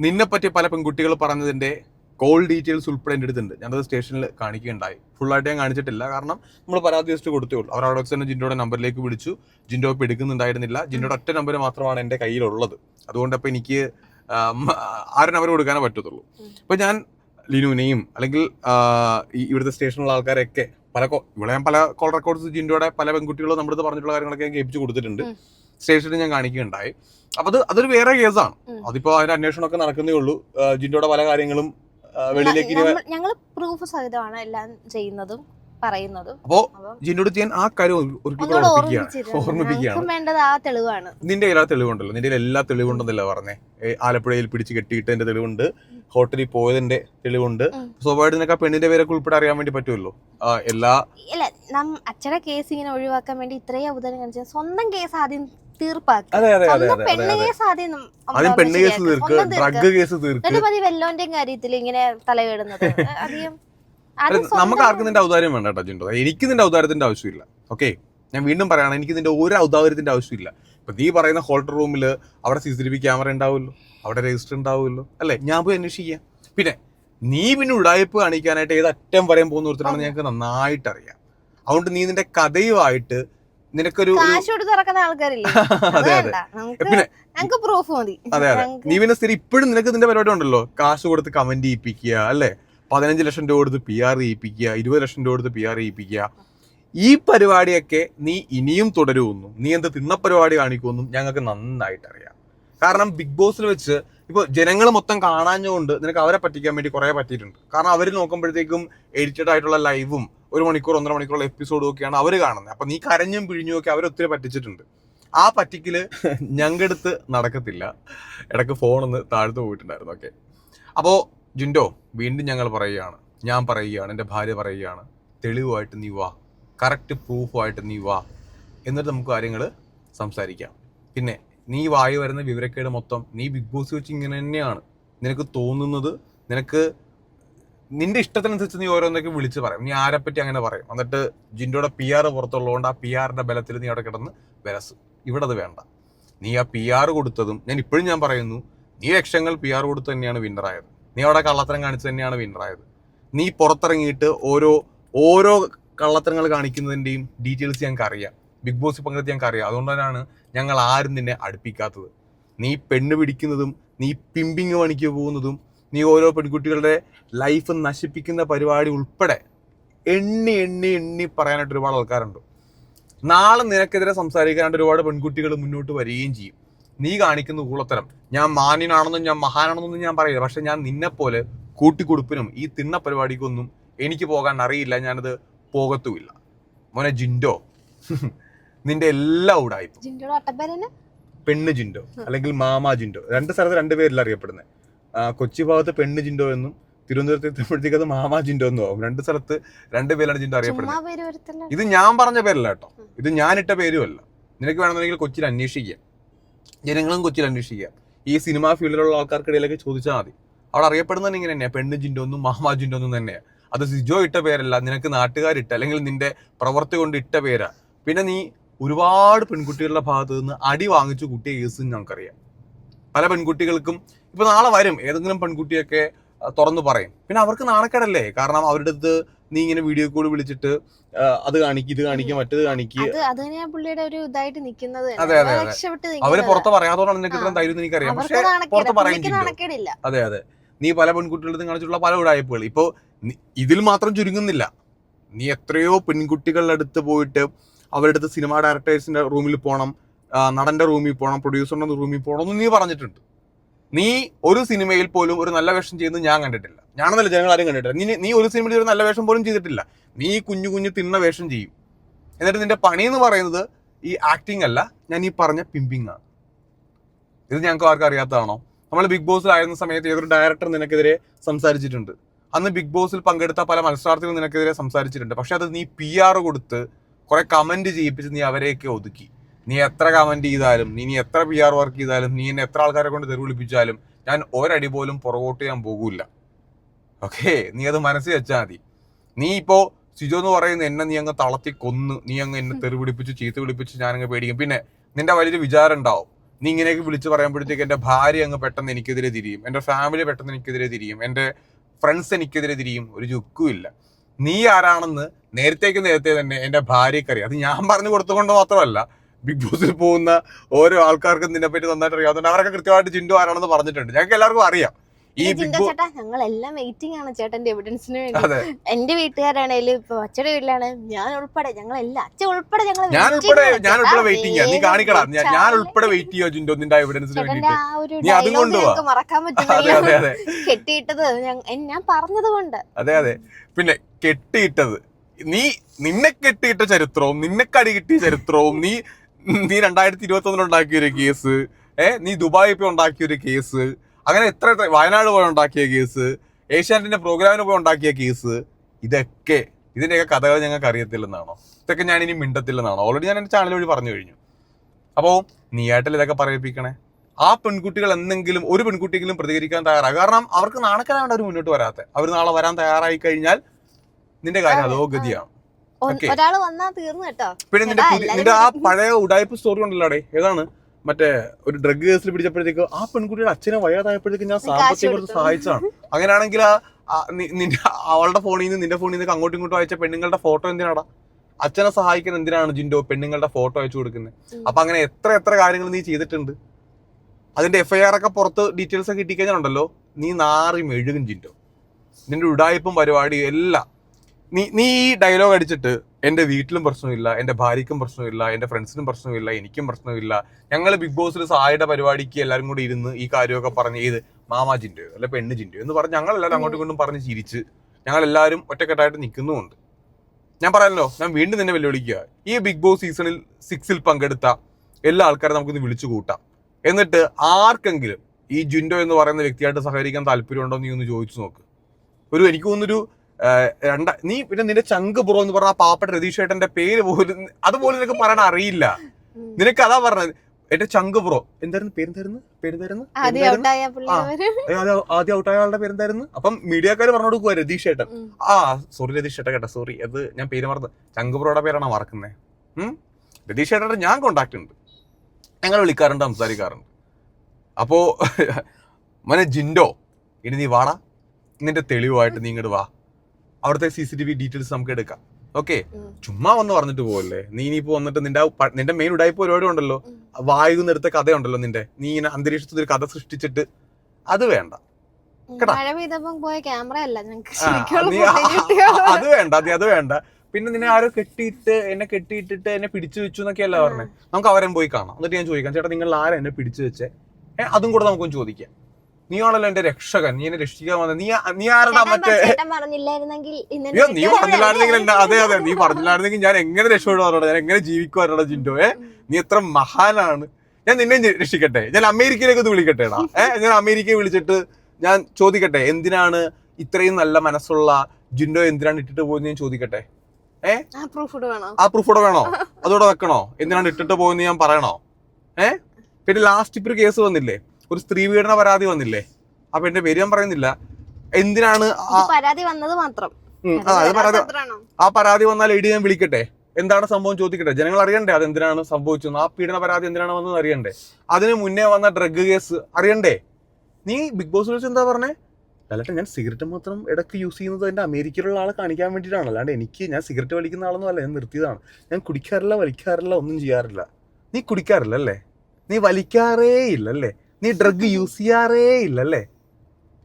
നിന്നെപ്പറ്റി പല പെൺകുട്ടികൾ പറഞ്ഞതിന്റെ കോൾ ഡീറ്റെയിൽസ് ഉൾപ്പെടെ എന്റെ അടുത്തുണ്ട്. ഞാനത് സ്റ്റേഷനിൽ കാണിക്കുകയുണ്ടായി. ഫുള്ളായിട്ട് ഞാൻ കാണിച്ചിട്ടില്ല. കാരണം നമ്മൾ പരാതി ലിസ്റ്റ് കൊടുത്തേ ഉള്ളൂ. അവർ അവിടെ തന്നെ ജിൻഡോയുടെ നമ്പറിലേക്ക് വിളിച്ചു. ജിൻഡോ ഇപ്പോൾ എടുക്കുന്നുണ്ടായിരുന്നില്ല. ജിൻഡോയുടെ ഒറ്റ നമ്പർ മാത്രമാണ് എന്റെ കയ്യിലുള്ളത്. അതുകൊണ്ട് അപ്പോൾ എനിക്ക് ആം, അവർ കൊടുക്കാനേ പറ്റത്തുള്ളൂ. അപ്പോൾ ഞാൻ ലിനുവിനെയും അല്ലെങ്കിൽ ഇവിടുത്തെ സ്റ്റേഷനിലുള്ള ആൾക്കാരെയൊക്കെ പല ഇവിടെ ഞാൻ പല കോൾ റെക്കോർഡ്സ് ജിൻഡോയുടെ പല പെൺകുട്ടികളും നമ്മുടെ അടുത്ത് പറഞ്ഞിട്ടുള്ള കാര്യങ്ങളൊക്കെ ഞാൻ കേൾപ്പിച്ച് കൊടുത്തിട്ടുണ്ട്. സ്റ്റേഷനിൽ ഞാൻ കാണിക്കുകയുണ്ടായി. അപ്പൊ അത് അതൊരു വേറെ കേസാണ്. അതിപ്പോ അതിന്റെ അന്വേഷണമൊക്കെ നടക്കുന്നേ ഉള്ളൂ. ജിൻഡോടെ ജിൻഡോയുടെ പല കാര്യങ്ങളും വെളിയിലേക്ക് ഞങ്ങൾ പ്രൂഫ് സഹിതമാണ് എല്ലാം ചെയ്യുന്നതും. പറയുന്നതും. അപ്പോ ജിന്നോട് ഞാൻ ആ കാര്യം ഓർമ്മിപ്പിക്കുകയാണ്. വേണ്ടത് ആ തെളിവാണ്. നിന്റെ എല്ലാ തെളിവുണ്ടല്ലോ. നിന്റെ എല്ലാ തെളിവുണ്ടെന്നല്ല പറഞ്ഞേ? ആലപ്പുഴയിൽ പിടിച്ച് കെട്ടിയിട്ടതിന്റെ തെളിവുണ്ട്. ഹോട്ടലിൽ പോയതിന്റെ തെളിവുണ്ട്. സ്വാഭാവികമായിട്ട് നിനക്ക് ആ പെണ്ണിന്റെ പേരൊക്കെ ഉൾപ്പെടെ അറിയാൻ വേണ്ടി പറ്റുമല്ലോ? എല്ലാ ഇല്ല നം അച്ഛടെ കേസ് ഇങ്ങനെ ഒഴിവാക്കാൻ വേണ്ടി ഇത്രയും അവതരണം കാണിച്ചാൽ സ്വന്തം കേസ് ആദ്യം തീർപ്പാക്കി. പെണ്ണ് കേസ് ആദ്യം ആദ്യം പെണ്ണ് കേസ് തീർക്ക് ഡ്രഗ് കേസ് തീർക്ക്. വെല്ലോന്റെയും കാര്യത്തിൽ ഇങ്ങനെ തലയിടുന്നത് അധികം നമുക്ക് ആർക്കും നിന്റെ ഔദാര്യം വേണ്ട കേട്ടോ ജിൻഡോ. എനിക്ക് നിന്റെ ഔദാര്യത്തിന്റെ ആവശ്യമില്ല. ഓക്കെ ഞാൻ വീണ്ടും പറയാണ് എനിക്ക് നിന്റെ ഒരു ഔദാര്യത്തിന്റെ ആവശ്യമില്ല. ഇപ്പൊ നീ പറയുന്ന ഹോട്ടൽ റൂമിൽ അവിടെ C C T V camera ഉണ്ടാവുമല്ലോ. അവിടെ രജിസ്റ്റർ ഉണ്ടാവുമല്ലോ. അല്ലെ? ഞാൻ പോയി അന്വേഷിക്കാം. പിന്നെ നീ പിന്നെ ഉടായ്പ കാണിക്കാനായിട്ട് ഏത് അറ്റം വരെയും പോകുന്ന ഒരുത്തരാണെന്ന് ഞങ്ങൾക്ക് നന്നായിട്ട് അറിയാം അതുകൊണ്ട് നീ നിന്റെ കഥയുമായിട്ട് നിനക്കൊരു (laughs) അത് അതെ പിന്നെ പ്രൂഫ് മതി. അതെ അതെ. നീ പിന്നെ സ്ഥിരം ഇപ്പോഴും നിനക്ക് നിന്റെ പരിപാടി ഉണ്ടല്ലോ. കാശ് കൊടുത്ത് കമന്റ് ചെയ്യിപ്പിക്കുക അല്ലെ? പതിനഞ്ച് ലക്ഷം രൂപ കൊടുത്ത് പി ആർ ചെയ്യിപ്പിക്കുക ഇരുപത് ലക്ഷം രൂപ കൊടുത്ത് പി ആർ ചെയ്യിപ്പിക്കുക. ഈ പരിപാടിയൊക്കെ നീ ഇനിയും തുടരുമെന്നും നീ എന്ത് പരിപാടി കാണിക്കുമെന്നും ഞങ്ങൾക്ക് നന്നായിട്ട് അറിയാം കാരണം ബിഗ് ബോസിൽ വെച്ച് ഇപ്പോൾ ജനങ്ങൾ മൊത്തം കാണാഞ്ഞുകൊണ്ട് നിനക്ക് അവരെ പറ്റിക്കാൻ വേണ്ടി കുറേ പറ്റിയിട്ടുണ്ട്. കാരണം അവർ നോക്കുമ്പോഴത്തേക്കും എഡിറ്റഡ് ആയിട്ടുള്ള ലൈവും ഒരു മണിക്കൂർ ഒന്നര മണിക്കൂറുള്ള എപ്പിസോഡും ഒക്കെയാണ് അവർ കാണുന്നത്. അപ്പൊ നീ കരഞ്ഞും പിഴിഞ്ഞും ഒക്കെ അവരൊത്തിരി പറ്റിച്ചിട്ടുണ്ട്. ആ പറ്റിക്കൽ ഞങ്ങടുത്ത് നടക്കത്തില്ല. ഇടയ്ക്ക് ഫോണൊന്ന് താഴ്ത്തു പോയിട്ടുണ്ടായിരുന്നു. ഓക്കെ അപ്പോൾ ജിൻഡോ വീണ്ടും ഞങ്ങൾ പറയുകയാണ്. ഞാൻ പറയുകയാണ് എന്റെ ഭാര്യ പറയുകയാണ് തെളിവായിട്ട് നീ വാ കറക്റ്റ് പ്രൂഫായിട്ട് നീ വാ എന്നിട്ട് നമുക്ക് കാര്യങ്ങൾ സംസാരിക്കാം. പിന്നെ നീ വായി വരുന്ന വിവരക്കേട് മൊത്തം നീ ബിഗ് ബോസ് വെച്ച് ഇങ്ങനെ തന്നെയാണ്. നിനക്ക് തോന്നുന്നത് നിനക്ക് നിന്റെ ഇഷ്ടത്തിനനുസരിച്ച് നീ ഓരോന്നൊക്കെ വിളിച്ച് പറയും. നീ ആരെപ്പറ്റി അങ്ങനെ പറയും. എന്നിട്ട് ജിൻഡോയുടെ പി ആർ പുറത്തുള്ളതുകൊണ്ട് ആ പി ആറിന്റെ ബലത്തിൽ നീ അവിടെ കിടന്ന് വിലസ്. ഇവിടെ അത് വേണ്ട. നീ ആ പി ആർ കൊടുത്തതും ഞാൻ ഇപ്പോഴും ഞാൻ പറയുന്നു നീ ലക്ഷങ്ങൾ പി ആർ കൊടുത്ത് തന്നെയാണ് വിന്നറായത് നീ അവിടെ കള്ളത്തരം കാണിച്ചു തന്നെയാണ് വിന്നറായത് നീ പുറത്തിറങ്ങിയിട്ട് ഓരോ ഓരോ കള്ളത്തരങ്ങൾ കാണിക്കുന്നതിന്റെയും ഡീറ്റെയിൽസ് ഞങ്ങൾക്ക് അറിയാം. ബിഗ് ബോസ് പങ്കെടുത്ത് ഞങ്ങൾക്ക് അറിയാം. അതുകൊണ്ട് തന്നെയാണ് ഞങ്ങൾ ആരും നിന്നെ അടുപ്പിക്കാത്തത്. നീ പെണ്ണ് പിടിക്കുന്നതും നീ പിമ്പിങ് പണിക്ക് പോകുന്നതും നീ ഓരോ പെൺകുട്ടികളുടെ ലൈഫ് നശിപ്പിക്കുന്ന പരിപാടി ഉൾപ്പെടെ എണ്ണി എണ്ണി എണ്ണി പറയാനായിട്ട് ഒരുപാട് ആൾക്കാരുണ്ട്. നാളെ നിനക്കെതിരെ സംസാരിക്കാനായിട്ട് ഒരുപാട് പെൺകുട്ടികൾ മുന്നോട്ട് വരികയും ചെയ്യും. നീ കാണിക്കുന്ന ഊളത്തരം ഞാൻ മാന്യനാണെന്നും ഞാൻ മഹാനാണെന്നൊന്നും ഞാൻ പറയില്ല. പക്ഷെ ഞാൻ നിന്നെപ്പോലെ കൂട്ടിക്കൊടുപ്പിനും ഈ തിണ്ണ പരിപാടിക്കൊന്നും എനിക്ക് പോകാൻ അറിയില്ല. ഞാനത് പോകത്തുമില്ല. മോനെ ജിൻഡോ. (laughs) നിന്റെ എല്ലാ ഉടായ്പും. പെണ്ണ് ജിൻഡോ അല്ലെങ്കിൽ മാമാ ജിൻഡോ. രണ്ട് സ്ഥലത്ത് രണ്ട് പേരിൽ അറിയപ്പെടുന്നത് കൊച്ചി ഭാഗത്ത് പെണ്ണ് ജിൻഡോ എന്നും തിരുവനന്തപുരത്ത് എത്തുമ്പോഴത്തേക്ക് അത് മാമാ ജിൻഡോ എന്നും ആവും. രണ്ട് സ്ഥലത്ത് രണ്ട് പേരാണ് ജിൻഡോ അറിയപ്പെടുന്നത് ഇത് ഞാൻ പറഞ്ഞ പേരല്ല കേട്ടോ. ഇത് ഞാനിട്ട പേരുമല്ല നിനക്ക് വേണമെന്നുണ്ടെങ്കിൽ കൊച്ചിയിൽ അന്വേഷിക്കാം. ജനങ്ങളും കൊച്ചിയിൽ അന്വേഷിക്കുക. ഈ സിനിമാ ഫീൽഡിലുള്ള ആൾക്കാർക്കിടയിലൊക്കെ ചോദിച്ചാൽ മതി. അവിടെ അറിയപ്പെടുന്നത് ഇങ്ങനെ തന്നെയാണ് പെണ്ണ് ജിൻഡോ ഒന്നും മഹമാ ജിൻഡോ ഒന്നും തന്നെയാണ് അത് സിജോ ഇട്ട പേരല്ല. നിനക്ക് നാട്ടുകാരിട്ട അല്ലെങ്കിൽ നിന്റെ പ്രവർത്തി കൊണ്ട് ഇട്ട പേരാ. പിന്നെ നീ ഒരുപാട് പെൺകുട്ടികളുടെ ഭാഗത്ത് നിന്ന് അടി വാങ്ങിച്ചു കൂട്ടിയ കേസ് നമുക്കറിയാം പല പെൺകുട്ടികൾക്കും ഇപ്പൊ നാളെ വരും. ഏതെങ്കിലും പെൺകുട്ടിയൊക്കെ തുറന്നു പറയും. പിന്നെ അവർക്ക് നാണക്കേടല്ലേ? കാരണം അവരുടെ അടുത്ത് നീ ഇങ്ങനെ വീഡിയോ കോൾ വിളിച്ചിട്ട് അത് കാണിക്കും ഇത് കാണിക്കും മറ്റേത് കാണിക്കും അത് പുള്ളിയുടെ ഒരു ഇതായിട്ട് നിക്കുന്നത് തന്നെ. അതെ, അതെ, അതെ. അവർ. പുറത്ത് പറയാത്തോടാണ് നിനക്ക് ഇത്രയും. ധൈര്യം എനിക്കറിയാം പക്ഷെ പുറത്ത് പറയും പുള്ളിക്ക് ജിൻഡോ. നാണക്കേടില്ല അതെ അതെ നീ പല പെൺകുട്ടികളുടെ കാണിച്ചിട്ടുള്ള പല ഉടായ്പകൾ ഇപ്പോ ഇതിൽ മാത്രം ചുരുങ്ങുന്നില്ല നീ എത്രയോ പെൺകുട്ടികളുടെ അടുത്ത് പോയിട്ട് അവരുടെ അടുത്ത് സിനിമ ഡയറക്ടേഴ്സിന്റെ റൂമിൽ പോകണം നടന്റെ റൂമിൽ പോകണം പ്രൊഡ്യൂസറിന്റെ റൂമിൽ പോകണം എന്ന് നീ പറഞ്ഞിട്ടുണ്ട് നീ ഒരു സിനിമയിൽ പോലും ഒരു നല്ല വേഷം ചെയ്യുന്നത് ഞാൻ കണ്ടിട്ടില്ല. ഞാനെന്നല്ല ജനങ്ങൾ ആരും കണ്ടിട്ടില്ല. നീ നീ ഒരു സിനിമയിൽ ഒരു നല്ല വേഷം പോലും ചെയ്തിട്ടില്ല. നീ കുഞ്ഞു കുഞ്ഞു തിന്ന വേഷം ചെയ്യും. എന്നിട്ട് നിന്റെ പണി എന്ന് പറയുന്നത് ഈ ആക്ടിങ് അല്ല ഞാൻ ഈ പറഞ്ഞ പിമ്പിങ് ആണ്. ഇത് ഞങ്ങൾക്ക് ആർക്കും അറിയാത്തതാണോ? നമ്മൾ ബിഗ് ബോസിലായിരുന്ന സമയത്ത് ഏതൊരു ഡയറക്ടർ നിനക്കെതിരെ സംസാരിച്ചിട്ടുണ്ട്. അന്ന് ബിഗ് ബോസിൽ പങ്കെടുത്ത പല മത്സരാർത്ഥികൾ നിനക്കെതിരെ സംസാരിച്ചിട്ടുണ്ട്. പക്ഷെ അത് നീ പി ആർ കൊടുത്ത് കുറെ കമന്റ് ചെയ്യിപ്പിച്ച് നീ അവരെയൊക്കെ ഒതുക്കി. നീ എത്ര കമന്റ് ചെയ്താലും നീ ഇനി എത്ര പി ആർ വർക്ക് ചെയ്താലും നീ എന്നെ എത്ര ആൾക്കാരെ കൊണ്ട് തെറി തെരുവിളിപ്പിച്ചാലും ഞാൻ ഒരടി പോലും പുറകോട്ട് ചെയ്യാൻ പോകൂല ഓക്കെ നീ അത് മനസ്സിൽ വെച്ചാൽ മതി. നീ ഇപ്പോൾ സിജോ എന്ന് പറയുന്ന എന്നെ നീ അങ്ങ് തളത്തി കൊന്ന് നീ അങ്ങ് എന്നെ തെറി പിടിപ്പിച്ച് ചീത്ത വിളിപ്പിച്ച് ഞാനങ്ങ് പേടിക്കും. പിന്നെ നിന്റെ വലിയൊരു വിചാരം ഉണ്ടാവും. നീ ഇങ്ങനെയൊക്കെ വിളിച്ച് പറയുമ്പോഴത്തേക്ക് എന്റെ ഭാര്യ അങ്ങ് പെട്ടെന്ന് എനിക്കെതിരെ തിരിയും. എന്റെ ഫാമിലി പെട്ടെന്ന് എനിക്കെതിരെ തിരിയും. എന്റെ ഫ്രണ്ട്സ് എനിക്കെതിരെ തിരിയും. ഒരു ചുക്കും ഇല്ല. നീ ആരാണെന്ന് നേരത്തേക്ക് നേരത്തെ തന്നെ എന്റെ ഭാര്യക്കറിയാം അത് ഞാൻ പറഞ്ഞു കൊടുത്തുകൊണ്ട് മാത്രമല്ല ബിഗ് ബോസിൽ പോകുന്ന ഓരോ ആൾക്കാർക്കും നിന്നെ പറ്റി നന്നായിട്ട് അറിയാം. അതുകൊണ്ട് അവരൊക്കെ കൃത്യമായിട്ട് ജിൻഡോ ആരാണെന്ന് പറഞ്ഞിട്ടുണ്ട്. ഞങ്ങൾക്ക് എല്ലാവർക്കും അറിയാം. ഈ ചേട്ടാ ഞങ്ങൾ വെയിറ്റിംഗ് ആണ് ചേട്ടന്റെ എവിഡൻസിന് വേണ്ടി. എന്റെ വീട്ടുകാരാണേലും ഇപ്പൊ അച്ഛയുടെ വീട്ടിലാണ് ഞാൻ ഉൾപ്പെടെ ഞങ്ങൾ എല്ലാം അച്ഛൻ ഉൾപ്പെടെ ഞങ്ങൾ ഞാൻ ഉൾപ്പെടെ ഞാൻ ഉൾപ്പെടെ വെയിറ്റിംഗ് നീ കാണിക്കടാ. ഞാൻ- ഉൾപ്പെടെ വെയിറ്റ് ചെയ്യോ ജിൻഡോ നിന്റെ എവിഡൻസിന് വേണ്ടി വേണ്ടിയിട്ട്? നീ അതും ഡയലോഗ് മറക്കാൻ അതെ കെട്ടിയിട്ടത് ഞാൻ പറഞ്ഞത് കൊണ്ട് അതെ അതെ. പിന്നെ കെട്ടിയിട്ടത്. നീ നിന്നെ കെട്ടിയിട്ട ചരിത്രവും നിന്നെ കടി കിട്ടിയ ചരിത്രവും നീ നീ രണ്ടായിരത്തി ഇരുപത്തി ഒന്നിൽ ഉണ്ടാക്കിയ ഒരു കേസ് ഏഹ് നീ ദുബായി പോയി ഉണ്ടാക്കിയ ഒരു കേസ് അങ്ങനെ എത്ര എത്ര വയനാട് പോയി ഉണ്ടാക്കിയ കേസ് ഏഷ്യാനെറ്റിന്റെ പ്രോഗ്രാമിന് പോയി ഉണ്ടാക്കിയ കേസ് ഇതൊക്കെ ഇതിന്റെയൊക്കെ കഥകൾ ഞങ്ങൾക്ക് അറിയത്തില്ലെന്നാണോ? ഇതൊക്കെ ഞാൻ ഇനി മിണ്ടത്തില്ലെന്നാണോ? ഓൾറെഡി ഞാൻ എന്റെ ചാനൽ വഴി പറഞ്ഞു കഴിഞ്ഞു. അപ്പോൾ നീയായിട്ടല്ലേ ഇതൊക്കെ പറയിപ്പിക്കണേ? ആ പെൺകുട്ടികൾ എന്തെങ്കിലും ഒരു പെൺകുട്ടിയെങ്കിലും പ്രതികരിക്കാൻ തയ്യാറാകും. കാരണം അവർക്ക് നാണക്കനാണ് അവർ മുന്നോട്ട് വരാത്തത് അവർ നാളെ വരാൻ തയ്യാറായി കഴിഞ്ഞാൽ നിന്റെ കാര്യം അതോ ഗതിയാണ്? ഒ- Okay. ഒരാൾ വന്നാ തീർന്നു കേട്ടോ. പിന്നെ നിന്റെ ആ പഴയ ഉടായ്പ സ്റ്റോറി ഉണ്ടല്ലോ ഏതാണ്? മറ്റേ ഒരു ഡ്രഗ് കേസിൽ പിടിച്ചപ്പോഴത്തേക്ക് ആ പെൺകുട്ടിയുടെ അച്ഛനെ വയ്യാതായപ്പോഴത്തേക്ക് ഞാൻ സാമ്പത്തിക കൊടുത്തു. സഹായിച്ചതാണ്. അങ്ങനെയാണെങ്കിൽ നിന്റെ അവളുടെ ഫോണിൽ നിന്ന് നിന്റെ ഫോണിൽ നിന്ന് അങ്ങോട്ടും ഇങ്ങോട്ടും അയച്ച പെണ്ണുങ്ങളുടെ ഫോട്ടോ എന്തിനാടാ? അച്ഛനെ സഹായിക്കുന്ന എന്തിനാണ് ജിൻഡോ പെണ്ണുങ്ങളുടെ ഫോട്ടോ അയച്ചു കൊടുക്കുന്നത്. അപ്പൊ അങ്ങനെ എത്ര എത്ര കാര്യങ്ങൾ നീ ചെയ്തിട്ടുണ്ട്? അതിന്റെ എഫ്ഐആർ ഒക്കെ പുറത്ത് ഡീറ്റെയിൽസ് ഒക്കെ കിട്ടിക്കഴിഞ്ഞാലുണ്ടല്ലോ നീ നാറി മെഴുകും ജിൻഡോ. നിന്റെ ഉടായ്പും പരിപാടിയും എല്ലാം നീ നീ ഈ ഡയലോഗ് അടിച്ചിട്ട് എന്റെ വീട്ടിലും പ്രശ്നമില്ല എന്റെ ഭാര്യയ്ക്കും പ്രശ്നമില്ല എന്റെ ഫ്രണ്ട്സിനും പ്രശ്നമില്ല എനിക്കും പ്രശ്നമില്ല. ഞങ്ങൾ ബിഗ് ബോസിൽ സഹായിയുടെ പരിപാടിക്ക് എല്ലാവരും കൂടി ഇരുന്ന് ഈ കാര്യമൊക്കെ പറഞ്ഞ് ഏത് മാമാ ജിൻഡോ അല്ലെ പെണ്ണ് ജിൻഡോ എന്ന് പറഞ്ഞ് ഞങ്ങൾ എല്ലാവരും അങ്ങോട്ടും ഇങ്ങോട്ടും പറഞ്ഞ് ചിരിച്ച് ഞങ്ങൾ എല്ലാവരും ഒറ്റക്കെട്ടായിട്ട് നിൽക്കുന്നുമുണ്ട്. ഞാൻ പറയാമല്ലോ ഞാൻ വീണ്ടും നിന്നെ വെല്ലുവിളിക്കുക. ഈ ബിഗ് ബോസ് സീസണിൽ സിക്സിൽ പങ്കെടുത്ത എല്ലാ ആൾക്കാരും നമുക്കിന്ന് വിളിച്ചു കൂട്ടാം. എന്നിട്ട് ആർക്കെങ്കിലും ഈ ജിൻഡോ എന്ന് പറയുന്ന വ്യക്തിയായിട്ട് സഹകരിക്കാൻ താല്പര്യമുണ്ടോ നീ ഒന്ന് ചോദിച്ചു നോക്ക്. ഒരു എനിക്ക് തോന്നുന്നൊരു രണ്ട നീ പിന്നെ നിന്റെ ചങ്ക് ബ്രോ എന്ന് പറഞ്ഞ പാവപ്പെട്ട രതീഷ് ഏട്ടന്റെ പേര് പോലും അതുപോലെ നിനക്ക് പറയാൻ അറിയില്ല. നിനക്ക് അതാ പറഞ്ഞത്. എന്റെ ചങ്ക് ബ്രോ എന്തായിരുന്നു? പേരെന്തായിരുന്നു? പേരെന്തായിരുന്നു? ആദ്യം? ഔട്ടായ ആളുടെ പേരെന്തായിരുന്നു? അപ്പം മീഡിയക്കാര് പറഞ്ഞു കൊടുക്കുക രതീഷ് ഏട്ടൻ. ആ സോറി രതീഷ് ഏട്ടൻ കേട്ടോ സോറി അത് ഞാൻ പേര് മറന്ന്. ചങ്ക് ബ്രോയുടെ പേരാണ് മറക്കുന്നത് രതീഷ് ഏട്ടന്റെ ഞാൻ കോണ്ടാക്ട് ഉണ്ട്. ഞങ്ങൾ വിളിക്കാറുണ്ട് സംസാരിക്കാറുണ്ട്. അപ്പോ (laughs) മനെ ജിൻഡോ ഇനി നീ വാടാ. നിന്റെ തെളിവായിട്ട് നീ ഇങ്ങോട്ട് വാ. അവിടുത്തെ C C T V details നമുക്ക് എടുക്കാം. ഓക്കെ ചുമ്മാ വന്ന് പറഞ്ഞിട്ട് പോകല്ലേ നീ ഇനിയിപ്പോ വന്നിട്ട് നിന്റെ നിന്റെ മെയിൻ ഉടായ്പ ഒരുപാട് ഉണ്ടല്ലോ. വായു വായുന്ന് എടുത്ത കഥയുണ്ടല്ലോ നിന്റെ. നീ ഇങ്ങനെ അന്തരീക്ഷത്തിൽ ഒരു കഥ സൃഷ്ടിച്ചിട്ട് അത് വേണ്ട. അത് വേണ്ട നീ അത് വേണ്ട. പിന്നെ നിന്നെ ആരോ കെട്ടിയിട്ട് എന്നെ കെട്ടിയിട്ടിട്ട് എന്നെ പിടിച്ചു വെച്ചു എന്നൊക്കെയല്ല പറഞ്ഞത് നമുക്ക് അവരെ പോയി കാണാം. എന്നിട്ട് ഞാൻ ചോദിക്കാം ചേട്ടാ നിങ്ങൾ ആരാ എന്നെ പിടിച്ചു വെച്ചേ? അതും കൂടെ നമുക്കൊന്ന് ചോദിക്കാം. നീ ആണല്ലോ എന്റെ രക്ഷകൻ. നീ എന്നെ രക്ഷിക്കാൻ വന്നത്. നീ നീ ആരടാ മറ്റേ? പ- പറഞ്ഞില്ലായിരുന്നെങ്കിൽ അയ്യോ നീ പറഞ്ഞില്ലായിരുന്നെങ്കിൽ എന്നെ അതെ അതെ നീ പറഞ്ഞില്ലായിരുന്നെങ്കിൽ ഞാൻ എങ്ങനെ രക്ഷപ്പെടുവാറോടാ ഞാൻ എങ്ങനെ ജീവിക്കുവാറോടാ ജിൻഡോ? ഏ? നീ എത്ര മഹാനാണ്. ഞാൻ നിന്നെ രക്ഷിക്കട്ടെ. ഞാൻ അമേരിക്കയിലേക്ക് ഒന്ന് വിളിക്കട്ടെടാ ഏ? ഞാൻ അമേരിക്കയെ വിളിച്ചിട്ട് ഞാൻ ചോദിക്കട്ടെ എന്തിനാണ് ഇത്രയും നല്ല മനസ്സുള്ള ജിൻഡോ എന്തിനാണ് ഇട്ടിട്ട് പോയെന്ന് ഞാൻ ചോദിക്കട്ടെ? ആ പ്രൂഫ് ഇടുവാണോ ആ പ്രൂഫ് കൂടെ വേണോ? അതോടെ വെക്കണോ? എന്തിനാണ് ഇട്ടിട്ട് പോയെന്ന് ഞാൻ പറയണോ? ഏ? പിന്നെ ലാസ്റ്റ് ഇപ്പൊ കേസ് വന്നില്ലേ? ഒരു സ്ത്രീ പീഡന പരാതി വന്നില്ലേ? അപ്പൊ എന്റെ പേര് ഞാൻ പറയുന്നില്ല. എന്തിനാണ് ആ പരാതി വന്നത് മാത്രം. ആ, പരാതി? ആ വന്നാൽ എടി ഞാൻ വിളിക്കട്ടെ. എന്താണ് സംഭവം ചോദിക്കട്ടെ? ജനങ്ങൾ അറിയണ്ടേ അത് എന്തിനാണ് സംഭവിച്ചത് ആ പീഡന പരാതി എന്തിനാണ് വന്നത് അറിയണ്ടേ? അതിന് മുന്നേ വന്ന ഡ്രഗ് കേസ് അറിയണ്ടേ? നീ ബിഗ് ബോസ് വിളിച്ച് എന്താ പറഞ്ഞേ? അല്ലട്ടെ ഞാൻ സിഗരറ്റ് മാത്രം ഇടയ്ക്ക് യൂസ് ചെയ്യുന്നത് എന്റെ അമേരിക്കയിലുള്ള ആളെ കാണിക്കാൻ വേണ്ടിയിട്ടാണ്. അല്ലാണ്ട് എനിക്ക് ഞാൻ സിഗരറ്റ് വലിക്കുന്ന ആളൊന്നും അല്ല ഞാൻ നിർത്തിയതാണ്. ഞാൻ കുടിക്കാറില്ല വലിക്കാറില്ല ഒന്നും ചെയ്യാറില്ല. നീ കുടിക്കാറില്ല അല്ലേ? നീ വലിക്കാറേ ഇല്ലല്ലേ നീ ഡ്രഗ് യൂസ് ചെയ്യാറേ ഇല്ലല്ലേ?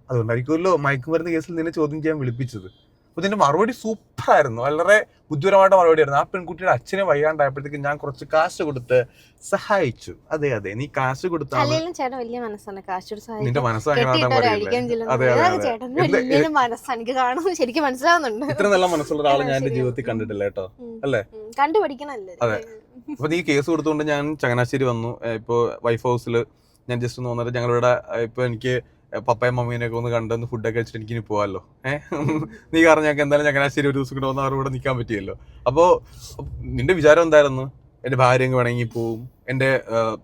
അതുകൊണ്ടായിരിക്കുമല്ലോ മയക്കുമരുന്ന് കേസിൽ നിന്നെ ചോദ്യം ചെയ്യാൻ വിളിപ്പിച്ചത്. അപ്പൊ നിന്റെ മറുപടി സൂപ്പർ ആയിരുന്നു. വളരെ ബുദ്ധിപരമായിട്ട് മറുപടി ആയിരുന്നു. ആ പെൺകുട്ടിയുടെ അച്ഛനെ വയ്യാണ്ടായപ്പോഴത്തേക്ക് ഞാൻ കുറച്ച് കാശ് കൊടുത്ത് സഹായിച്ചു. അതെ അതെ. നീ കാശ് കൊടുത്താൽ നിന്റെ മനസ്സാണ്. ശരിക്കും മനസ്സിലാവുന്നുണ്ട്. ഇത്ര നല്ല മനസ്സുള്ള ഒരാളെ ഞാൻ എന്റെ ജീവിതത്തിൽ കണ്ടിട്ടില്ല കേട്ടോ. അല്ലേ? കണ്ടുപിടിക്കണല്ലേ? അതെ. അപ്പൊ നീ കേസ് കൊടുത്തുകൊണ്ട് ഞാൻ ചങ്ങനാശ്ശേരി വന്നു. ഇപ്പൊ വൈഫ് ഹൗസിൽ ഞാൻ ജസ്റ്റ് ഒന്ന് വന്നിട്ട് ഞങ്ങളിവിടെ ഇപ്പൊ എനിക്ക് പപ്പയും മമ്മീനെയൊക്കെ ഒന്ന് കണ്ടൊന്ന് ഫുഡൊക്കെ കഴിച്ചിട്ട് എനിക്ക് ഇനി പോവാമല്ലോ ഏഹ് (laughs) നീ കാരണം ഞങ്ങൾക്ക് എന്തായാലും ചങ്ങനാശ്ശേരി ഒരു ദിവസം കൂടെ വന്ന് അവരുടെ നിൽക്കാൻ പറ്റിയല്ലോ. അപ്പോ നിന്റെ വിചാരം എന്തായിരുന്നു? എന്റെ ഭാര്യ അങ്ങ് വേണമെങ്കിൽ പോവും. എന്റെ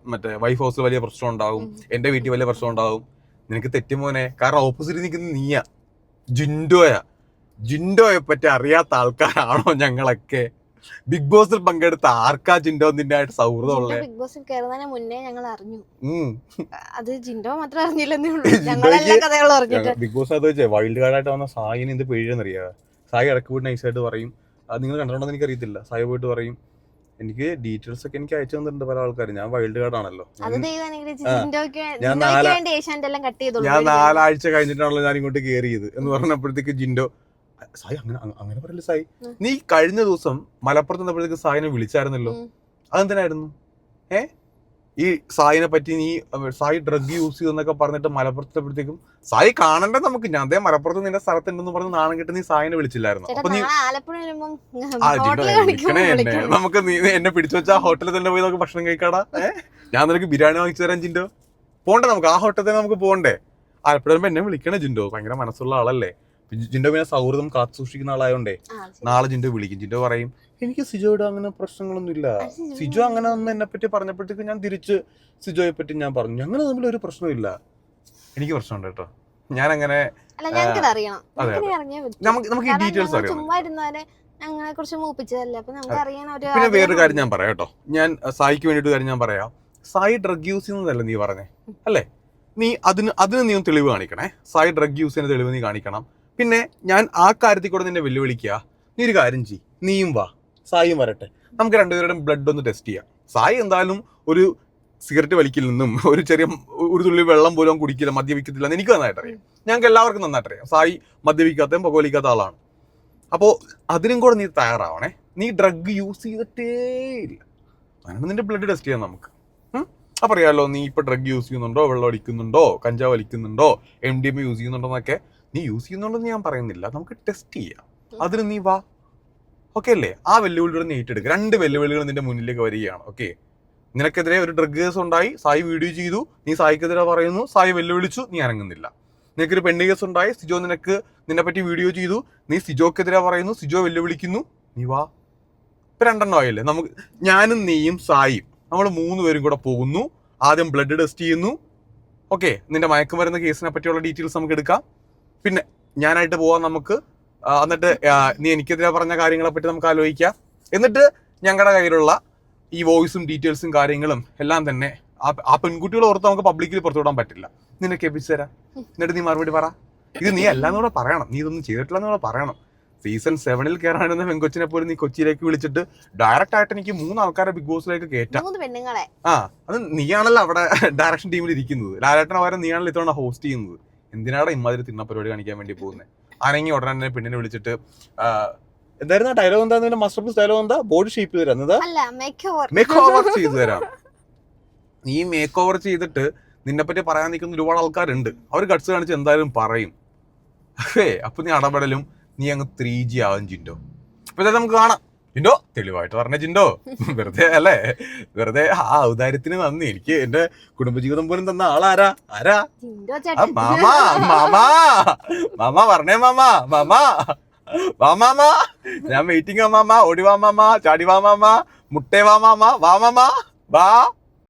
മറ്റേ വൈഫ് ഹൗസിൽ വലിയ പ്രശ്നം ഉണ്ടാവും. എന്റെ വീട്ടിൽ വലിയ പ്രശ്നം ഉണ്ടാവും. നിനക്ക് തെറ്റുമോനെ കാരണം ഓപ്പോസിറ്റ് നിൽക്കുന്ന നീയാ. ജിൻഡോയാ. ജിൻഡോയെ പറ്റി അറിയാത്ത ആൾക്കാരാണോ ഞങ്ങളൊക്കെ? ബിഗ് ബോസിൽ പങ്കെടുത്ത ആർക്കാ ജിൻഡോ നിന്റെ ആയിട്ട് സൗഹൃദമുള്ള ബിഗ് ബോസിൽ കയറുന്നതിന് മുന്നേ ഞങ്ങൾ അറിഞ്ഞു. അത് ജിൻഡോ മാത്രം അറിഞ്ഞില്ലെന്നേ ഉള്ളൂ. ഞങ്ങളെല്ലാ കഥകളും അറിഞ്ഞിട്ട്. ബിഗ് ബോസ് അത് വെച്ചേ വൈൽഡ് കാർഡായിട്ട് വന്ന സായിന് എന്ത് പേഴെന്നറിയാ സായി ഇടയ്ക്ക് പോയിട്ട് നൈസായിട്ട് പറയും. അത് നിങ്ങൾ കണ്ടിട്ടുണ്ടോ എനിക്ക് അറിയത്തില്ല സായി പോയിട്ട് പറയും എനിക്ക് ഡീറ്റെയിൽസ് ഒക്കെ എനിക്ക് അയച്ചു തന്നിട്ടുണ്ട് പല ആൾക്കാരും. ഞാൻ വൈൽഡ് കാർഡ് ആണല്ലോ. ഞാൻ നാലാഴ്ച കഴിഞ്ഞിട്ടാണല്ലോ ഞാൻ ഇങ്ങോട്ട് കയറിയത് എന്ന് പറഞ്ഞപ്പോഴത്തേക്ക് ജിൻഡോ സായി അങ്ങനെ അങ്ങനെ പറയല്ലേ സായി? നീ കഴിഞ്ഞ ദിവസം മലപ്പുറത്ത് നിന്നപ്പോഴത്തേക്ക് സായിനെ വിളിച്ചായിരുന്നല്ലോ. അതെന്തിനായിരുന്നു? ഏ? ഈ സായിനെ പറ്റി നീ സായി ഡ്രഗ് യൂസ് ചെയ്തെന്നൊക്കെ പറഞ്ഞിട്ട് മലപ്പുറത്തപ്പോഴത്തേക്കും സായി കാണണ്ട നമുക്ക്? ഞാൻ അതേ മലപ്പുറത്ത് നിന്റെ സ്ഥലത്തുണ്ടെന്ന് പറഞ്ഞ് നാണം കിട്ടി നീ സായിനെ വിളിച്ചില്ലായിരുന്നു? അപ്പൊ നീ വിളിക്കണേ എന്നെ. നമുക്ക് നീ എന്നെ പിടിച്ചു വെച്ചാ ഹോട്ടലിൽ തന്നെ പോയി നമുക്ക് ഭക്ഷണം കഴിക്കാടാ. ഞാൻ നിനക്ക് ബിരിയാണി വാങ്ങിച്ചു തരാൻ ജിൻഡോ. പോണ്ടേ നമുക്ക് ആ ഹോട്ടലിൽ നമുക്ക് പോണ്ടേ. ആലപ്പുഴ എന്നെ വിളിക്കണേ ജിൻഡോ. ഭയങ്കര മനസ്സുള്ള ആളല്ലേ. ജിൻഡോ പിന്നെ സൗഹൃദം കാത്തു സൂക്ഷിക്കുന്ന ആളായോണ്ടേ നാളെ ജിൻഡോ വിളിക്കും. ജിൻഡോ പറയും എനിക്ക് സിജോയുടെ അങ്ങനെ പ്രശ്നങ്ങളൊന്നും ഇല്ല സിജോ- അങ്ങനെ ഒന്ന് എന്നെ പറ്റി പറഞ്ഞപ്പോഴത്തേക്ക് ഞാൻ തിരിച്ച് സിജോയെ പറ്റി ഞാൻ പറഞ്ഞു. ഞങ്ങൾ തമ്മിൽ ഒരു പ്രശ്നമില്ല എനിക്ക് പ്രശ്നമുണ്ട് കേട്ടോ. ഞാൻ അങ്ങനെ നമുക്ക് ഈ ഡീറ്റെയിൽസ് അറിയാം ഞങ്ങളെ കുറിച്ച് മൂപ്പിച്ചതല്ലേ. അപ്പൊ നമുക്ക് അറിയാൻ ഒരു പിന്നെ വേറൊരു കാര്യം ഞാൻ പറയാം കേട്ടോ. ഞാൻ സായിക്ക് വേണ്ടിയിട്ട് കാര്യം ഞാൻ പറയാം. സായി ഡ്രഗ് യൂസ് ചെയ്യുന്നതല്ലേ നീ പറഞ്ഞേ? അല്ലേ? നീ അതിന് അതിന് നീ തെളിവ് കാണിക്കണേ. സായി ഡ്രഗ് യൂസ് ചെയ്യുന്ന തെളിവ് നീ കാണിക്കണം. പിന്നെ ഞാൻ ആ കാര്യത്തിൽ കൂടെ നിന്നെ വെല്ലുവിളിക്കുക. നീ ഒരു കാര്യം ചെയ് നീയും വാ. സായും വരട്ടെ. നമുക്ക് രണ്ടുപേരുടെയും ബ്ലഡ് ഒന്ന് ടെസ്റ്റ് ചെയ്യാം. സായി എന്തായാലും ഒരു സിഗരറ്റ് വലിക്കിൽ നിന്നും ഒരു ചെറിയ ഒരു തുള്ളി വെള്ളം പോലും കുടിക്കില്ല മദ്യപിക്കത്തില്ല എന്ന് എനിക്ക് നന്നായിട്ട് അറിയാം. ഞങ്ങൾക്ക് എല്ലാവർക്കും നന്നായിട്ട് അറിയാം. സായി മദ്യപിക്കാത്തതും പുകവലിക്കാത്ത ആളാണ്. അപ്പോൾ അതിനും കൂടെ നീ തയ്യാറാവണേ. നീ ഡ്രഗ് യൂസ് ചെയ്തിട്ടേ ഇല്ല. അങ്ങനെ നിന്റെ ബ്ലഡ് ടെസ്റ്റ് ചെയ്യാം നമുക്ക്. അപ്പം അറിയാമല്ലോ നീ ഇപ്പോൾ ഡ്രഗ് യൂസ് ചെയ്യുന്നുണ്ടോ? വെള്ളം അടിക്കുന്നുണ്ടോ? കഞ്ചാവ് വലിക്കുന്നുണ്ടോ? എം ഡി എം യൂസ് ചെയ്യുന്നുണ്ടോ എന്നൊക്കെ നീ യൂസ് ചെയ്യുന്നുള്ളത് ഞാൻ പറയുന്നില്ല. നമുക്ക് ടെസ്റ്റ് ചെയ്യാം. അതിന് നീ വാ. ഓക്കെ അല്ലേ? ആ വെല്ലുവിളിയോട് നീ ഏറ്റെടുക്കുക രണ്ട് വെല്ലുവിളികൾ നിന്റെ മുന്നിലേക്ക് വരികയാണ്. ഓക്കെ നിനക്കെതിരെ ഒരു ഡ്രഗ് കേസ് ഉണ്ടായി. സായി വീഡിയോ ചെയ്തു. നീ സായിക്കെതിരെ പറയുന്നു. സായി വെല്ലുവിളിച്ചു. നീ അനങ്ങുന്നില്ല. നിനക്കൊരു പെണ്ണ് കേസ് ഉണ്ടായി. സിജോ നിനക്ക് നിന്നെ പറ്റി വീഡിയോ ചെയ്തു. നീ സിജോക്കെതിരെ പറയുന്നു. സിജോ വെല്ലുവിളിക്കുന്നു. നീ വാ. ഇപ്പൊ രണ്ടെണ്ണം ആയില്ലേ? നമുക്ക് ഞാനും നീയും സായിയും നമ്മൾ മൂന്ന് പേരും കൂടെ പോകുന്നു. ആദ്യം ബ്ലഡ് ടെസ്റ്റ് ചെയ്യുന്നു. ഓക്കെ നിന്റെ മയക്കുമരുന്ന് കേസിനെ പറ്റിയുള്ള ഡീറ്റെയിൽസ് നമുക്ക് എടുക്കാം. പിന്നെ ഞാനായിട്ട് പോവാൻ നമുക്ക്. എന്നിട്ട് നീ എനിക്കെതിരെ പറഞ്ഞ കാര്യങ്ങളെ പറ്റി നമുക്ക് ആലോചിക്കാം. എന്നിട്ട് ഞങ്ങളുടെ കയ്യിലുള്ള ഈ വോയിസും ഡീറ്റെയിൽസും കാര്യങ്ങളും എല്ലാം തന്നെ ആ പെൺകുട്ടികളെ ഓർത്ത് നമുക്ക് പബ്ലിക്കിൽ പുറത്തുവിടാൻ പറ്റില്ല. നിനക്ക് എപ്പിച്ചു തരാം. എന്നിട്ട് നീ മറുപടി പറ. ഇത് നീ എല്ലാം കൂടെ പറയണം. നീ ഇതൊന്നും ചെയ്തിട്ടില്ലെന്ന് കൂടെ പറയണം. സീസൺ സെവനിൽ കയറാനിരുന്ന പെൺകൊച്ചിനെ പോലും നീ കൊച്ചിയിലേക്ക് വിളിച്ചിട്ട് ഡയറക്റ്റ് ആയിട്ട് എനിക്ക് മൂന്ന് ആൾക്കാരെ ബിഗ് ബോസിലേക്ക് കയറ്റാം ആ അത് നീയാണല്ലോ അവിടെ ഡയറക്ഷൻ ടീമിൽ ഇരിക്കുന്നത്. ലാലേട്ടൻ പകരം നീയാണല്ലോ ഇത്തവണ ഹോസ്റ്റ് ചെയ്യുന്നത്. എന്തിനാണ് ഇമാതിരി തിന്ന പരിപാടി കാണിക്കാൻ വേണ്ടി പോകുന്നത് അനങ്ങി ഉടനെ തന്നെ പെണ്ണിനെ വിളിച്ചിട്ട് എന്തായിരുന്നു ആ, ഡയലോഗ് എന്താ? മാസ്റ്റർ പീസ് ഡയലോഗ് എന്താ? ബോഡി ഷേപ്പ് ചെയ്ത് തരുന്നത് അല്ല മേക്ക് ഓവർ ചെയ്തു തരാം. നീ മേക്ക് ഓവർ ചെയ്തിട്ട് നിന്നെ പറ്റി പറയാൻ നിൽക്കുന്ന ഒരുപാട് ആൾക്കാരുണ്ട്. അവർ ഗട്സ് കാണിച്ച് എന്തായാലും പറയും. അപ്പൊ നീ അടപെടലും നീ അങ്ങ് ത്രീ ജി ആവും ചിന്റോ അപ്പൊ നമുക്ക് കാണാം. ജിൻഡോ തെളിവായിട്ട് പറഞ്ഞ ജിൻഡോ. വെറുതെ അല്ലേ? വെറുതെ ആ ഔദാര്യത്തിന് നന്ദി. എനിക്ക് എന്റെ കുടുംബജീവിതം പോലും തന്ന ആളാരാ? ആരാ? മാമ മാമ. മാമ പറഞ്ഞേ മാമാ മാമാ. വാ മാമാ. ഞാൻ വെയിറ്റിംഗ് ആ മാമാ. ഓടി വാ മാമാ. ചാടി വാ മാമാ. മുട്ടേ വാ മാമാ. വാ മാമാ. വാ.